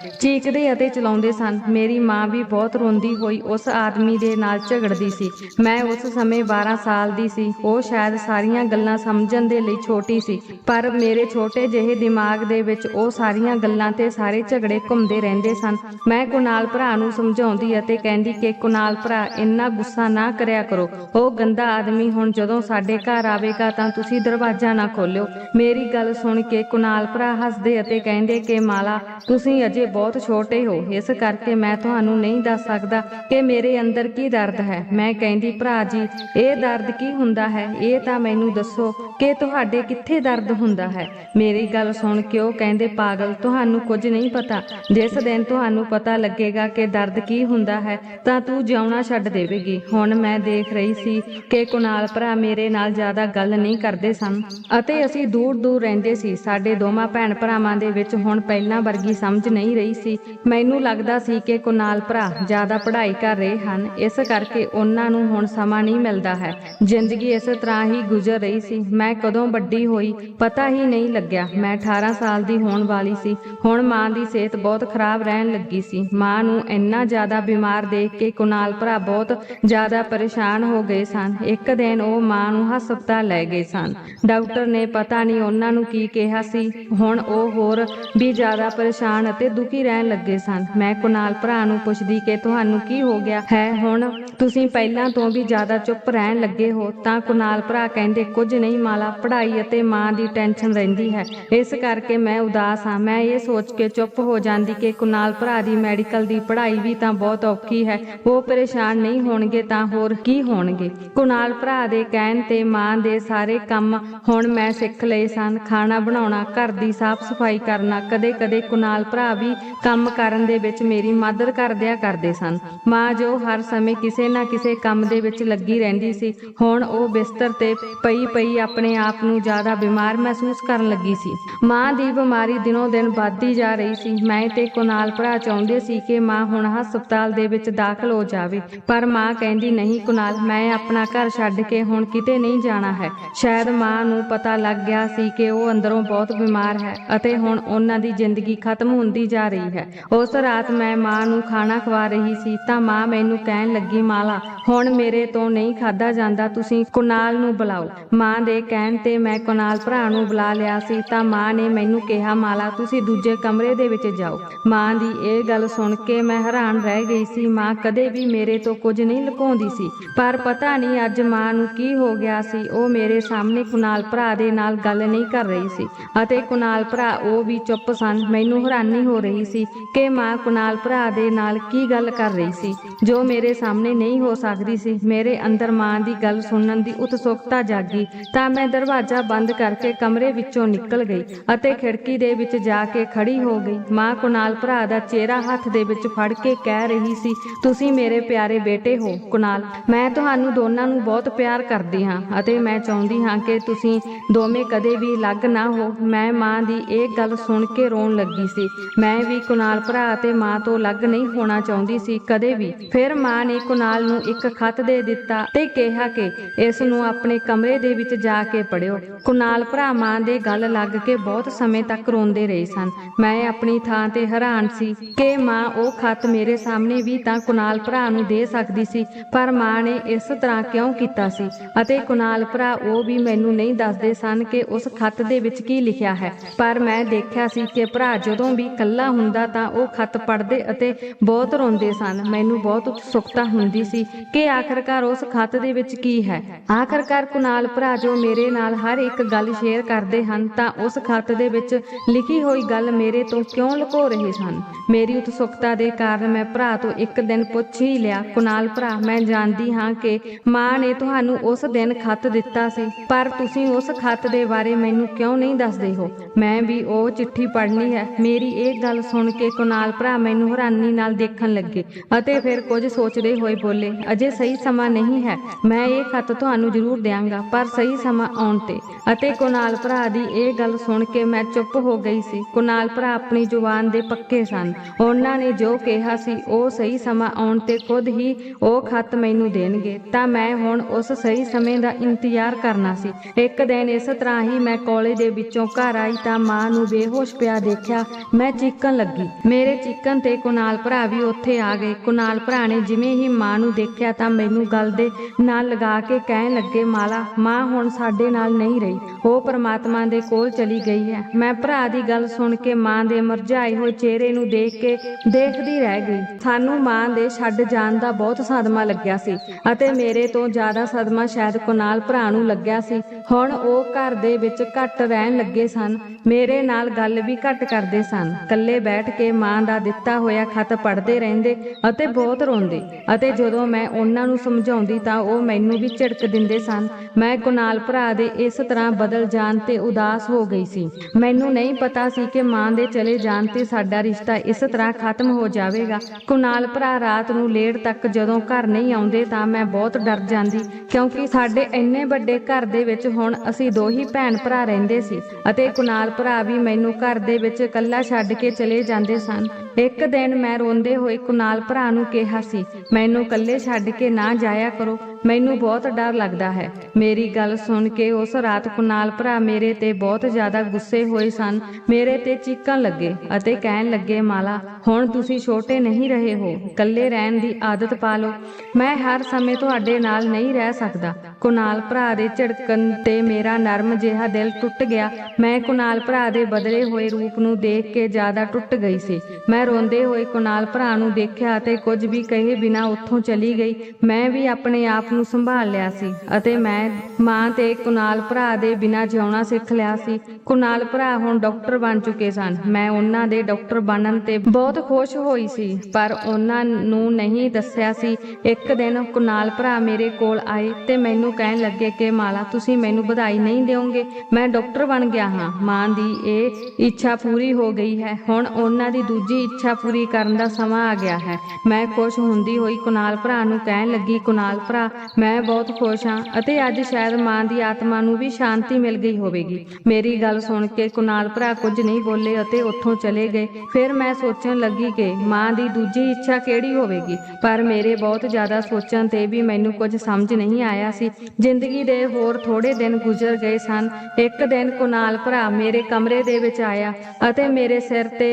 ਚੀਕਦੇ ਅਤੇ ਚਲਾਉਂਦੇ ਸਨ। ਮੇਰੀ ਮਾਂ ਵੀ ਬਹੁਤ ਰੋਂਦੀ ਹੋਈ। ਉਸ ਆਦਮੀ ਦੇ ਨਾਲ ਝਗੜਦੀ ਸੀ। ਮੈਂ ਉਸ ਸਮੇਂ 12 ਸਾਲ ਦੀ ਸੀ। ਉਹ ਸ਼ਾਇਦ ਸਾਰੀਆਂ ਗੱਲਾਂ ਸਮਝਣ ਦੇ ਲਈ ਛੋਟੀ ਸੀ। ਪਰ ਮੇਰੇ ਛੋਟੇ ਜਿਹੇ ਦਿਮਾਗ ਦੇ ਵਿੱਚ ਉਹ ਸਾਰੀਆਂ ਗੱਲਾਂ ਤੇ ਸਾਰੇ ਝਗੜੇ ਘੁੰਮਦੇ ਰਹਿੰਦੇ ਸਨ। ਮੈਂ ਕੁਨਾਲ ਭਰਾ ਨੂੰ ਸਮਝਾਉਂਦੀ ਅਤੇ ਕਹਿੰਦੀ ਕਿ, ਕੁਨਾਲ ਭਰਾ, ਇੰਨਾ ਗੁੱਸਾ ਨਾ ਕਰਿਆ ਕਰੋ। ਉਹ ਗੰਦਾ ਆਦਮੀ ਹੁਣ ਜਦੋਂ ਸਾਡੇ ਘਰ ਆਵੇਗਾ ਤਾਂ ਤੁਸੀਂ ਦਰਵਾਜ਼ਾ ਨਾ ਖੋਲਿਓ ਮੇਰੀ ਗੱਲ ਸੁਣ ਕੇ ਕੁਨਾਲ ਭਰਾ ਹੱਸਦੇ ਅਤੇ ਕਹਿੰਦੇ ਕਿ, ਮਾਲਾ, ਤੁਸੀਂ ਅਜੇ ਬਹੁਤ ਛੋਟੇ ਛੋਟੇ ਹੋ, ਇਸ ਕਰਕੇ ਮੈਂ ਤੁਹਾਨੂੰ ਨਹੀਂ ਦੱਸ ਸਕਦਾ ਕਿ ਮੇਰੇ ਅੰਦਰ ਕੀ ਦਰਦ ਹੈ। ਮੈਂ ਕਹਿੰਦੀ, ਭਰਾ ਜੀ, ਇਹ ਦਰਦ ਕੀ ਹੁੰਦਾ ਹੈ? ਇਹ ਤਾਂ ਮੈਨੂੰ ਦੱਸੋ ਕਿ ਤੁਹਾਡੇ ਕਿੱਥੇ ਦਰਦ ਹੁੰਦਾ ਹੈ? ਮੇਰੀ ਗੱਲ ਸੁਣ ਕੇ ਉਹ ਕਹਿੰਦੇ, ਪਾਗਲ, ਤੁਹਾਨੂੰ ਕੁਝ ਨਹੀਂ ਪਤਾ। ਜਿਸ ਦਿਨ ਤੁਹਾਨੂੰ ਪਤਾ ਲੱਗੇਗਾ ਕਿ ਦਰਦ ਕੀ ਹੁੰਦਾ ਹੈ, ਤਾਂ ਤੂੰ ਜਿਉਣਾ ਛੱਡ ਦੇਵੇਗੀ। ਹੁਣ ਮੈਂ ਦੇਖ ਰਹੀ ਸੀ ਕਿ ਕੁਨਾਲ ਭਰਾ ਮੇਰੇ ਨਾਲ ਜ਼ਿਆਦਾ ਗੱਲ ਨਹੀਂ ਕਰਦੇ ਸਨ ਅਤੇ ਅਸੀਂ ਦੂਰ ਦੂਰ ਰਹਿੰਦੇ ਸੀ। ਸਾਡੇ ਦੋਵਾਂ ਭੈਣ ਭਰਾਵਾਂ ਦੇ ਵਿੱਚ ਹੁਣ ਪਹਿਲਾਂ ਵਰਗੀ ਸਮਝ ਨਹੀਂ ਰਹੀ ਸੀ ਮੈਨੂੰ ਲੱਗਦਾ ਸੀ ਕਿ ਕੁਨਾਲ ਭਰਾ ਜ਼ਿਆਦਾ ਪੜ੍ਹਾਈ ਕਰ ਰਹੇ ਹਨ, ਇਸ ਕਰਕੇ ਉਹਨਾਂ ਨੂੰ ਹੁਣ ਸਮਾਂ ਨਹੀਂ ਮਿਲਦਾ ਹੈ। ਜ਼ਿੰਦਗੀ ਇਸ ਤਰ੍ਹਾਂ ਹੀ ਗੁਜ਼ਰ ਰਹੀ ਸੀ। ਮੈਂ ਕਦੋਂ ਵੱਡੀ ਹੋਈ, ਪਤਾ ਹੀ ਨਹੀਂ ਲੱਗਿਆ। ਮੈਂ 18 ਸਾਲ ਦੀ ਹੋਣ ਵਾਲੀ ਸੀ। ਹੁਣ ਮਾਂ ਦੀ ਸਿਹਤ ਬਹੁਤ ਖਰਾਬ ਰਹਿਣ ਲੱਗੀ ਸੀ। ਮਾਂ ਨੂੰ ਇੰਨਾ ਜ਼ਿਆਦਾ ਬਿਮਾਰ ਦੇਖ ਕੇ ਕੁਨਾਲ ਭਰਾ ਬਹੁਤ ਜ਼ਿਆਦਾ ਪਰੇਸ਼ਾਨ ਹੋ ਗਏ ਸਨ। ਇੱਕ ਦਿਨ ਉਹ ਮਾਂ ਨੂੰ ਹਸਪਤਾਲ ਲੈ ਗਏ ਸਨ। ਡਾਕਟਰ ਨੇ ਪਤਾ ਨਹੀਂ ਉਹਨਾਂ ਨੂੰ ਕੀ ਕਿਹਾ ਸੀ। ਹੁਣ ਉਹ ਹੋਰ ਵੀ ਜ਼ਿਆਦਾ ਪਰੇਸ਼ਾਨ ਅਤੇ ਦੁਖੀ ਰਹਿਣ ਲੱਗੇ ਸਨ। ਮੈਂ ਕੁਨਾਲ ਭਰਾ ਨੂੰ ਪੁੱਛਦੀ ਕਿ ਤੁਹਾਨੂੰ ਕੀ ਹੋ ਗਿਆ? ਹੈ, ਹੁਣ ਤੁਸੀਂ ਪਹਿਲਾਂ ਤੋਂ ਵੀ ਜ਼ਿਆਦਾ ਚੁੱਪ ਰਹਿਣ ਲੱਗੇ ਹੋ, ਤਾਂ ਕੁਨਾਲ ਭਰਾ ਕਹਿੰਦੇ, ਕੁਝ ਨਹੀਂ ਮਾਲਾ, ਪੜ੍ਹਾਈ ਅਤੇ ਮਾਂ ਦੀ ਟੈਨਸ਼ਨ ਰਹਿੰਦੀ ਹੈ। ਇਸ ਕਰਕੇ ਮੈਂ ਉਦਾਸ ਹਾਂ। ਮੈਂ ਇਹ ਸੋਚ ਕੇ ਚੁੱਪ ਹੋ ਜਾਂਦੀ ਕਿ ਕੁਨਾਲ ਭਰਾ ਦੀ ਮੈਡੀਕਲ ਦੀ ਪੜ੍ਹਾਈ ਵੀ ਤਾਂ ਬਹੁਤ ਔਖੀ ਹੈ। ਉਹ ਪਰੇਸ਼ਾਨ ਨਹੀਂ ਹੋਣਗੇ ਤਾਂ ਹੋਰ ਕੀ ਹੋਣਗੇ? ਕੁਨਾਲ ਭਰਾ ਦੇ ਕਹਿਣ ਤੇ ਮਾਂ ਦੇ ਸਾਰੇ ਕੰਮ ਹੁਣ ਮੈਂ ਸਿੱਖ ਲਏ ਸਨ। ਖਾਣਾ ਬਣਾਉਣਾ, ਘਰ ਦੀ ਸਾਫ਼ ਸਫ਼ਾਈ ਕਰਨਾ, ਕਦੇ-ਕਦੇ ਕੁਨਾਲ ਭਰਾ ਵੀ ਕੰਮ ਕੰਮ ਕਰਨ ਦੇ ਵਿੱਚ ਮੇਰੀ ਮਦਦ ਕਰਦਿਆ ਕਰਦੇ ਸਨ। ਮਾਂ ਜੋ ਹਰ ਸਮੇਂ ਕਿਸੇ ਨਾ ਕਿਸੇ ਕੰਮ ਦੇ ਵਿੱਚ ਲੱਗੀ ਰਹਿੰਦੀ ਸੀ, ਹੁਣ ਉਹ ਬਿਸਤਰ ਤੇ ਪਈ ਪਈ ਆਪਣੇ ਆਪ ਨੂੰ ਜ਼ਿਆਦਾ ਬਿਮਾਰ ਮਹਿਸੂਸ ਕਰਨ ਲੱਗੀ ਸੀ। ਮਾਂ ਦੀ ਬਿਮਾਰੀ ਦਿਨੋਂ ਦਿਨ ਵੱਧਦੀ ਜਾ ਰਹੀ ਸੀ। ਮੈਂ ਤੇ ਕੁਨਾਲ ਭਰਾ ਚਾਹੁੰਦੇ ਸੀ ਕਿ ਮਾਂ ਹੁਣ ਹਸਪਤਾਲ ਦੇ ਵਿੱਚ ਦਾਖਲ ਹੋ ਜਾਵੇ, ਪਰ ਮਾਂ ਕਹਿੰਦੀ, ਨਹੀਂ ਕੁਨਾਲ, ਮੈਂ ਆਪਣਾ ਘਰ ਛੱਡ ਕੇ ਹੁਣ ਕਿਤੇ ਨਹੀਂ ਜਾਣਾ ਹੈ। ਸ਼ਾਇਦ ਮਾਂ ਨੂੰ ਪਤਾ ਲੱਗ ਗਿਆ ਸੀ ਕਿ ਉਹ ਅੰਦਰੋਂ ਬਹੁਤ ਬਿਮਾਰ ਹੈ ਅਤੇ ਹੁਣ ਉਹਨਾਂ ਦੀ ਜ਼ਿੰਦਗੀ ਖਤਮ ਹੁੰਦੀ ਜਾ ਰਹੀ ਹੈ। ਉਸ ਰਾਤ ਮੈਂ ਮਾਂ ਨੂੰ ਖਾਣਾ ਖਵਾ ਰਹੀ ਸੀ ਤਾਂ ਮਾਂ ਮੈਨੂੰ ਕਹਿਣ ਲੱਗੀ, ਮਾਲਾ, ਹੁਣ ਮੇਰੇ ਤੋਂ ਨਹੀਂ ਖਾਦਾ ਜਾਂਦਾ, ਤੁਸੀਂ ਕੁਨਾਲ ਨੂੰ ਬੁਲਾਓ। ਮਾਂ ਦੇ ਕਹਿਣ ਤੇ ਮੈਂ ਕੁਨਾਲ ਭਰਾ ਨੂੰ ਬੁਲਾ ਲਿਆ ਸੀ ਤਾਂ ਮਾਂ ਨੇ ਮੈਨੂੰ ਕਿਹਾ, ਮਾਲਾ, ਤੁਸੀਂ ਦੂਜੇ ਕਮਰੇ ਦੇ ਵਿੱਚ ਜਾਓ। ਮਾਂ ਦੀ ਇਹ ਗੱਲ ਸੁਣ ਕੇ ਮੈਂ ਹੈਰਾਨ ਰਹਿ ਗਈ ਸੀ। ਮਾਂ ਕਦੇ ਵੀ ਮੇਰੇ ਤੋਂ ਕੁਝ ਨਹੀਂ ਲੁਕਾਉਂਦੀ ਸੀ। ਪਰ ਪਤਾ ਨਹੀਂ ਅੱਜ ਮਾਂ ਨੂੰ ਕੀ ਹੋ ਗਿਆ ਸੀ। ਉਹ ਮੇਰੇ ਸਾਹਮਣੇ ਕੁਨਾਲ ਭਰਾ ਦੇ ਨਾਲ ਗੱਲ ਨਹੀਂ ਕਰ ਰਹੀ ਸੀ। ਅਤੇ ਕੁਨਾਲ ਭਰਾ ਉਹ ਵੀ ਚੁੱਪ ਸਨ। ਮੈਨੂੰ ਹੈਰਾਨੀ ਹੋ ਰਹੀ ਸੀ ਕਿ ਮਾਂ ਕੁਨਾਲ ਭਰਾ ਦੇ ਨਾਲ ਕੀ ਗੱਲ ਕਰ ਰਹੀ ਸੀ? ਜੋ ਮੇਰੇ ਸਾਹਮਣੇ ਨਹੀਂ ਹੋ ਸਕਦੀ ਸੀ, ਮੇਰੇ ਅੰਦਰ ਮਾਂ ਦੀ ਗੱਲ ਸੁਣਨ ਦੀ ਉਤਸੁਕਤਾ ਜਾਗੀ ਤਾਂ ਮੈਂ ਦਰਵਾਜ਼ਾ ਬੰਦ ਕਰਕੇ ਕਮਰੇ ਵਿੱਚੋਂ ਨਿਕਲ ਗਈ ਅਤੇ ਖਿੜਕੀ ਦੇ ਵਿੱਚ ਜਾ ਕੇ ਖੜੀ ਹੋ ਗਈ। ਮਾਂ ਕੁਨਾਲ ਭਰਾ ਦਾ ਚਿਹਰਾ ਹੱਥ ਦੇ ਵਿੱਚ ਫੜ ਕੇ ਕਹਿ ਰਹੀ ਸੀ, ਤੁਸੀਂ ਮੇਰੇ ਪਿਆਰੇ ਬੇਟੇ ਹੋ, ਕੁਨਾਲ। ਮੈਂ ਤੁਹਾਨੂੰ ਦੋਨਾਂ ਨੂੰ ਬਹੁਤ ਪਿਆਰ ਕਰਦੀ ਹਾਂ ਅਤੇ ਮੈਂ ਚਾਹੁੰਦੀ ਹਾਂ ਕਿ ਤੁਸੀਂ ਦੋਵੇਂ ਕਦੇ ਵੀ ਅਲੱਗ ਨਾ ਹੋ। ਮੈਂ ਮਾਂ ਦੀ ਇਹ ਗੱਲ ਸੁਣ ਕੇ ਰੋਣ ਲੱਗੀ ਸੀ। ਮੈਂ ਵੀ ਕੁਨਾਲ ਭਰਾ ਅਤੇ ਮਾਂ ਤੋਂ ਅਲੱਗ ਨਹੀਂ ਹੋਣਾ ਚਾਹੁੰਦੀ ਸੀ ਕਦੇ ਵੀ। ਫਿਰ ਮਾਂ ਨੇ ਕੁਨਾਲ ਨੂੰ ਇੱਕ ਖੱਤ ਦੇ ਦਿੱਤਾ ਤੇ ਕਿਹਾ ਕਿ ਇਸ ਨੂੰ ਆਪਣੇ ਕਮਰੇ ਦੇ ਵਿੱਚ ਜਾ ਕੇ ਪੜਿਓ ਕੁਨਾਲ ਭਰਾ ਮਾਂ ਦੇ ਗੱਲ ਲੱਗ ਕੇ ਬਹੁਤ ਸਮੇਂ ਤੱਕ ਰੋਂਦੇ ਰਹੇ ਸਨ। ਮੈਂ ਆਪਣੀ ਥਾਂ ਤੇ ਹੈਰਾਨ ਸੀ ਕਿ ਮਾਂ ਉਹ ਖਤ ਮੇਰੇ ਸਾਹਮਣੇ ਵੀ ਤਾਂ ਕੁਨਾਲ ਭਰਾ ਨੂੰ ਦੇ ਸਕਦੀ ਸੀ, ਪਰ ਮਾਂ ਨੇ ਇਸ ਤਰ੍ਹਾਂ ਕਿਉਂ ਕੀਤਾ ਸੀ? ਅਤੇ ਕੁਨਾਲ ਭਰਾ ਉਹ ਵੀ ਮੈਨੂੰ ਨਹੀਂ ਦੱਸਦੇ ਸਨ ਕਿ ਉਸ ਖਤ ਦੇ ਵਿੱਚ ਕੀ ਲਿਖਿਆ ਹੈ। ਪਰ ਮੈਂ ਦੇਖਿਆ ਸੀ ਕਿ ਭਰਾ ਜਦੋਂ ਵੀ ਇਕੱਲਾ ਹੁੰਦਾ ਤਾਂ ਉਹ ਖਤ ਪੜ੍ਹਦੇ ਅਤੇ ਬਹੁਤ ਰੋਂਦੇ ਸਨ। ਮੈਨੂੰ ਬਹੁਤ ਉਤਸੁਕਤਾ ਹੁੰਦੀ ਸੀ ਕਿ ਆਖਰਕਾਰ ਉਸ ਖੱਤ ਦੇ ਵਿੱਚ ਕੀ ਹੈ। ਆਖਰਕਾਰ ਕੁਨਾਲ ਭਰਾ ਜੋ ਮੇਰੇ ਨਾਲ ਹਰ ਇੱਕ ਗੱਲ ਸ਼ੇਅਰ ਕਰਦੇ ਹਨ, ਤਾਂ ਉਸ ਖੱਤ ਦੇ ਵਿੱਚ ਲਿਖੀ ਹੋਈ ਗੱਲ ਮੇਰੇ ਤੋਂ ਕਿਉਂ ਲੁਕੋ ਰਹੇ ਸਨ? ਮੇਰੀ ਉਤਸੁਕਤਾ ਦੇ ਕਾਰਨ ਮੈਂ ਭਰਾ ਤੋਂ ਇੱਕ ਦਿਨ ਪੁੱਛ ਹੀ ਲਿਆ, ਕੁਨਾਲ ਭਰਾ, ਮੈਂ ਜਾਣਦੀ ਹਾਂ ਕਿ ਮਾਂ ਨੇ ਤੁਹਾਨੂੰ ਉਸ ਦਿਨ ਖਤ ਦਿੱਤਾ ਸੀ, ਪਰ ਤੁਸੀਂ ਉਸ ਖਤ ਦੇ ਬਾਰੇ ਮੈਨੂੰ ਕਿਉਂ ਨਹੀਂ ਦੱਸਦੇ ਹੋ? ਮੈਂ ਵੀ ਉਹ ਚਿੱਠੀ ਪੜ੍ਹਨੀ ਹੈ। ਮੇਰੀ ਇਹ ਗੱਲ ਸੁਣ ਕੇ ਕੁਨਾਲ ਭਰਾ ਮੈਨੂੰ ਹੈਰਾਨੀ ਨਾਲ ਦੇਖਣ ਲੱਗੇ ਅਤੇ ਫਿਰ ਕੁਝ ਸੋਚਦੇ ਹੋਏ ਬੋਲੇ, ਅਜੇ ਸਹੀ ਸਮਾਂ ਨਹੀਂ ਹੈ, ਮੈਂ ਇਹ ਖਤ ਤੁਹਾਨੂੰ ਜ਼ਰੂਰ ਦਿਆਂਗਾ, ਪਰ ਸਹੀ ਸਮਾਂ ਆਉਣ ਤੇ। ਅਤੇ ਕੁਨਾਲ ਭਰਾ ਦੀ ਇਹ ਗੱਲ ਸੁਣ ਕੇ ਮੈਂ ਚੁੱਪ ਹੋ ਗਈ ਸੀ। ਕੁਨਾਲ ਭਰਾ ਆਪਣੀ ਜ਼ੁਬਾਨ ਦੇ ਪੱਕੇ ਸਨ। ਉਹਨਾਂ ਨੇ ਜੋ ਕਿਹਾ ਸੀ, ਉਹ ਸਹੀ ਸਮਾਂ ਆਉਣ ਤੇ ਖੁਦ ਹੀ ਉਹ ਖਤ ਮੈਨੂੰ ਦੇਣਗੇ। ਤਾਂ ਮੈਂ ਹੁਣ ਉਸ ਸਹੀ ਸਮੇਂ ਦਾ ਇੰਤਜ਼ਾਰ ਕਰਨਾ ਸੀ। ਇੱਕ ਦਿਨ ਇਸ ਤਰ੍ਹਾਂ ਹੀ ਮੈਂ ਕਾਲਜ ਦੇ ਵਿੱਚੋਂ ਘਰ ਆਈ ਤਾਂ ਮਾਂ ਨੂੰ ਬੇਹੋਸ਼ ਪਿਆ ਦੇਖਿਆ, ਮੈਂ ਚੀਕਣ ਲੱਗੀ। ਮੇਰੇ ਚਿਕਨ ਤੇ ਕੁਨਾਲ ਭਰਾ ਵੀ ਉੱਥੇ ਆ ਗਏ। ਕੁਨਾਲ ਭਰਾ ਨੇ ਜਿਵੇਂ ਹੀ ਮਾਂ ਨੂੰ ਦੇਖਿਆ ਤਾਂ ਮੈਨੂੰ ਗੱਲ ਦੇ ਨਾਲ ਲਗਾ ਕੇ ਕਹਿਣ ਲੱਗੇ, ਮਾਲਾ, ਮਾਂ ਹੁਣ ਸਾਡੇ ਨਾਲ ਨਹੀਂ ਰਹੀ। ਉਹ ਪਰਮਾਤਮਾ ਦੇ ਕੋਲ ਚਲੀ ਗਈ ਹੈ ਮੈਂ ਭਰਾ ਦੀ ਗੱਲ ਸੁਣ ਕੇ ਮਾਂ ਦੇ ਮੁਰਝਾਏ ਹੋਏ ਚਿਹਰੇ ਨੂੰ ਦੇਖ ਕੇ ਦੇਖਦੀ ਰਹਿ ਗਈ। ਸਾਨੂੰ ਮਾਂ ਦੇ ਛੱਡ ਜਾਣ ਦਾ ਬਹੁਤ ਸਦਮਾ ਲੱਗਿਆ ਸੀ ਅਤੇ ਮੇਰੇ ਤੋਂ ਜ਼ਿਆਦਾ ਸਦਮਾ ਸ਼ਾਇਦ ਕੁਨਾਲ ਭਰਾ ਨੂੰ ਲੱਗਿਆ ਸੀ। ਹੁਣ ਉਹ ਘਰ ਦੇ ਵਿੱਚ ਘੱਟ ਰਹਿਣ ਲੱਗੇ ਸਨ। ਮੇਰੇ ਨਾਲ ਗੱਲ ਵੀ ਘੱਟ ਕਰਦੇ ਸਨ। ਇਕੱਲੇ ਬੈਠ ਕੇ ਮਾਂ ਦਾ ਦਿੱਤਾ ਹੋਇਆ ਖਤ ਪੜ੍ਹਦੇ ਰਹਿੰਦੇ ਅਤੇ ਬਹੁਤ ਰੋਂਦੇ। ਅਤੇ ਜਦੋਂ ਮੈਂ ਉਹਨਾਂ ਨੂੰ ਸਮਝਾਉਂਦੀ ਤਾਂ ਉਹ ਮੈਨੂੰ ਵੀ ਝਿੜਕ ਦਿੰਦੇ ਸਨ। ਮੈਂ ਕੁਨਾਲ ਭਰਾ ਦੇ ਇਸ ਤਰ੍ਹਾਂ ਬਦਲ ਜਾਣ ਤੇ ਉਦਾਸ ਹੋ ਗਈ ਸੀ। ਮੈਨੂੰ ਨਹੀਂ ਪਤਾ ਸੀ ਕਿ ਮਾਂ ਦੇ ਚਲੇ ਜਾਣ ਤੇ ਸਾਡਾ ਰਿਸ਼ਤਾ ਇਸ ਤਰ੍ਹਾਂ ਖਤਮ ਹੋ ਜਾਵੇਗਾ। ਕੁਨਾਲ ਭਰਾ ਰਾਤ ਨੂੰ ਲੇਟ ਤੱਕ ਜਦੋਂ ਘਰ ਨਹੀਂ ਆਉਂਦੇ ਤਾਂ ਮੈਂ ਬਹੁਤ ਡਰ ਜਾਂਦੀ, ਕਿਉਂਕਿ ਸਾਡੇ ਇੰਨੇ ਵੱਡੇ ਘਰ ਦੇ ਵਿੱਚ ਹੁਣ ਅਸੀਂ ਦੋ ਹੀ ਭੈਣ ਭਰਾ ਰਹਿੰਦੇ ਸੀ। ਅਤੇ ਕੁਨਾਲ ਭਰਾ ਵੀ ਮੈਨੂੰ ਘਰ ਦੇ ਵਿੱਚ ਇਕੱਲਾ ਛੱਡ ਕੇ ਚਲੇ ਜਾਂਦੇ ਸਨ। ਇੱਕ ਦਿਨ ਮੈਂ ਰੋਂਦੇ ਹੋਏ ਕੁਨਾਲ ਭਰਾ ਨੂੰ ਕਿਹਾ ਸੀ, ਮੈਨੂੰ ਇਕੱਲੇ ਛੱਡ ਕੇ ਨਾ ਜਾਇਆ ਕਰੋ। ਮੈਨੂੰ ਬਹੁਤ ਡਰ ਲੱਗਦਾ ਹੈ। ਮੇਰੀ ਗੱਲ ਸੁਣ ਕੇ ਉਸ ਰਾਤ ਕੁਨਾਲ ਭਰਾ ਮੇਰੇ ਤੇ ਬਹੁਤ ਜ਼ਿਆਦਾ ਗੁੱਸੇ ਹੋਏ ਸਨ। ਮੇਰੇ ਤੇ ਚੀਕਾਂ ਲੱਗੇ ਅਤੇ ਕਹਿਣ ਲੱਗੇ, ਮਾਲਾ, ਹੁਣ ਤੁਸੀਂ ਛੋਟੇ ਨਹੀਂ ਰਹੇ ਹੋ। ਇਕੱਲੇ ਰਹਿਣ ਦੀ ਆਦਤ ਪਾ ਲਓ। ਮੈਂ ਹਰ ਸਮੇਂ ਤੁਹਾਡੇ ਨਾਲ ਨਹੀਂ ਰਹਿ ਸਕਦਾ ਕੁਨਾਲ ਭਰਾ ਦੇ ਝੜਕਣ ਤੇ ਮੇਰਾ ਨਰਮ ਜਿਹਾ ਦਿਲ ਟੁੱਟ ਗਿਆ। ਮੈਂ ਕੁਨਾਲ ਭਰਾ ਦੇ ਬਦਲੇ ਹੋਏ ਰੂਪ ਨੂੰ ਦੇਖ ਕੇ ਜ਼ਿਆਦਾ ਟੁੱਟ ਗਈ ਸੀ। ਮੈਂ ਰੋਂਦੇ ਹੋਏ ਕੁਨਾਲ ਭਰਾ ਨੂੰ ਦੇਖਿਆ ਅਤੇ ਕੁਝ ਵੀ ਕਹੇ ਬਿਨਾ ਉੱਥੋਂ ਚਲੀ ਗਈ। ਮੈਂ ਵੀ ਆਪਣੇ ਆਪ ਨੂੰ ਸੰਭਾਲ ਲਿਆ ਸੀ ਅਤੇ ਮੈਂ ਮਾਂ ਤੇ ਕੁਨਾਲ ਭਰਾ ਦੇ ਬਿਨਾਂ ਜਿਉਣਾ ਸਿੱਖ ਲਿਆ ਸੀ। ਕੁਨਾਲ ਭਰਾ ਹੁਣ ਡਾਕਟਰ ਬਣ ਚੁੱਕੇ ਸਨ। ਮੈਂ ਉਹਨਾਂ ਦੇ ਡਾਕਟਰ ਬਣਨ ਤੇ ਬਹੁਤ ਖੁਸ਼ ਹੋਈ ਸੀ, ਪਰ ਉਹਨਾਂ ਨੂੰ ਨਹੀਂ ਦੱਸਿਆ ਸੀ, ਇੱਕ ਦਿਨ ਕੁਨਾਲ ਭਰਾ ਮੇਰੇ ਕੋਲ ਆਏ ਤੇ ਮੈਨੂੰ ਕਹਿਣ ਲੱਗੇ ਕਿ, ਮਾਲਾ, ਤੁਸੀਂ ਮੈਨੂੰ ਵਧਾਈ ਨਹੀਂ ਦਿਓਗੇ, ਮੈਂ ਡਾਕਟਰ ਬਣ ਗਿਆ ਹਾਂ। ਮਾਂ ਦੀ ਇਹ ਇੱਛਾ ਪੂਰੀ ਹੋ ਗਈ ਹੈ। ਹੁਣ ਉਹਨਾਂ ਦੀ ਦੂਜੀ ਇੱਛਾ ਪੂਰੀ ਕਰਨ ਦਾ ਸਮਾਂ ਆ ਗਿਆ ਹੈ। ਮੈਂ ਖੁਸ਼ ਹੁੰਦੀ ਹੋਈ ਕੁਨਾਲ ਭਰਾ ਨੂੰ ਕਹਿਣ ਲੱਗੀ, ਕੁਨਾਲ ਭਰਾ ਮੈਂ ਬਹੁਤ ਖੁਸ਼ ਹਾਂ ਅਤੇ ਅੱਜ ਸ਼ਾਇਦ ਮਾਂ ਦੀ ਆਤਮਾ ਨੂੰ ਵੀ ਸ਼ਾਂਤੀ ਮਿਲ ਗਈ ਹੋਵੇਗੀ। ਮੇਰੀ ਗੱਲ ਸੁਣ ਕੇ ਕੁਨਾਲ ਭਰਾ ਕੁਝ ਨਹੀਂ ਬੋਲੇ ਅਤੇ ਉੱਥੋਂ ਚਲੇ ਗਏ। ਫਿਰ ਮੈਂ ਸੋਚਣ ਲੱਗੀ ਕਿ ਮਾਂ ਦੀ ਦੂਜੀ ਇੱਛਾ ਕਿਹੜੀ ਹੋਵੇਗੀ? ਪਰ ਮੇਰੇ ਬਹੁਤ ਜ਼ਿਆਦਾ ਸੋਚਣ ਤੇ ਵੀ ਮੈਨੂੰ ਕੁਝ ਸਮਝ ਨਹੀਂ ਆਇਆ ਸੀ। ਜ਼ਿੰਦਗੀ ਦੇ ਹੋਰ ਥੋੜੇ ਦਿਨ ਗੁਜ਼ਰ ਗਏ ਸਨ। ਇੱਕ ਦਿਨ ਕੁਨਾਲ ਭਰਾ ਮੇਰੇ ਕਮਰੇ ਦੇ ਵਿੱਚ ਆਇਆ ਅਤੇ ਮੇਰੇ ਸਿਰ ਤੇ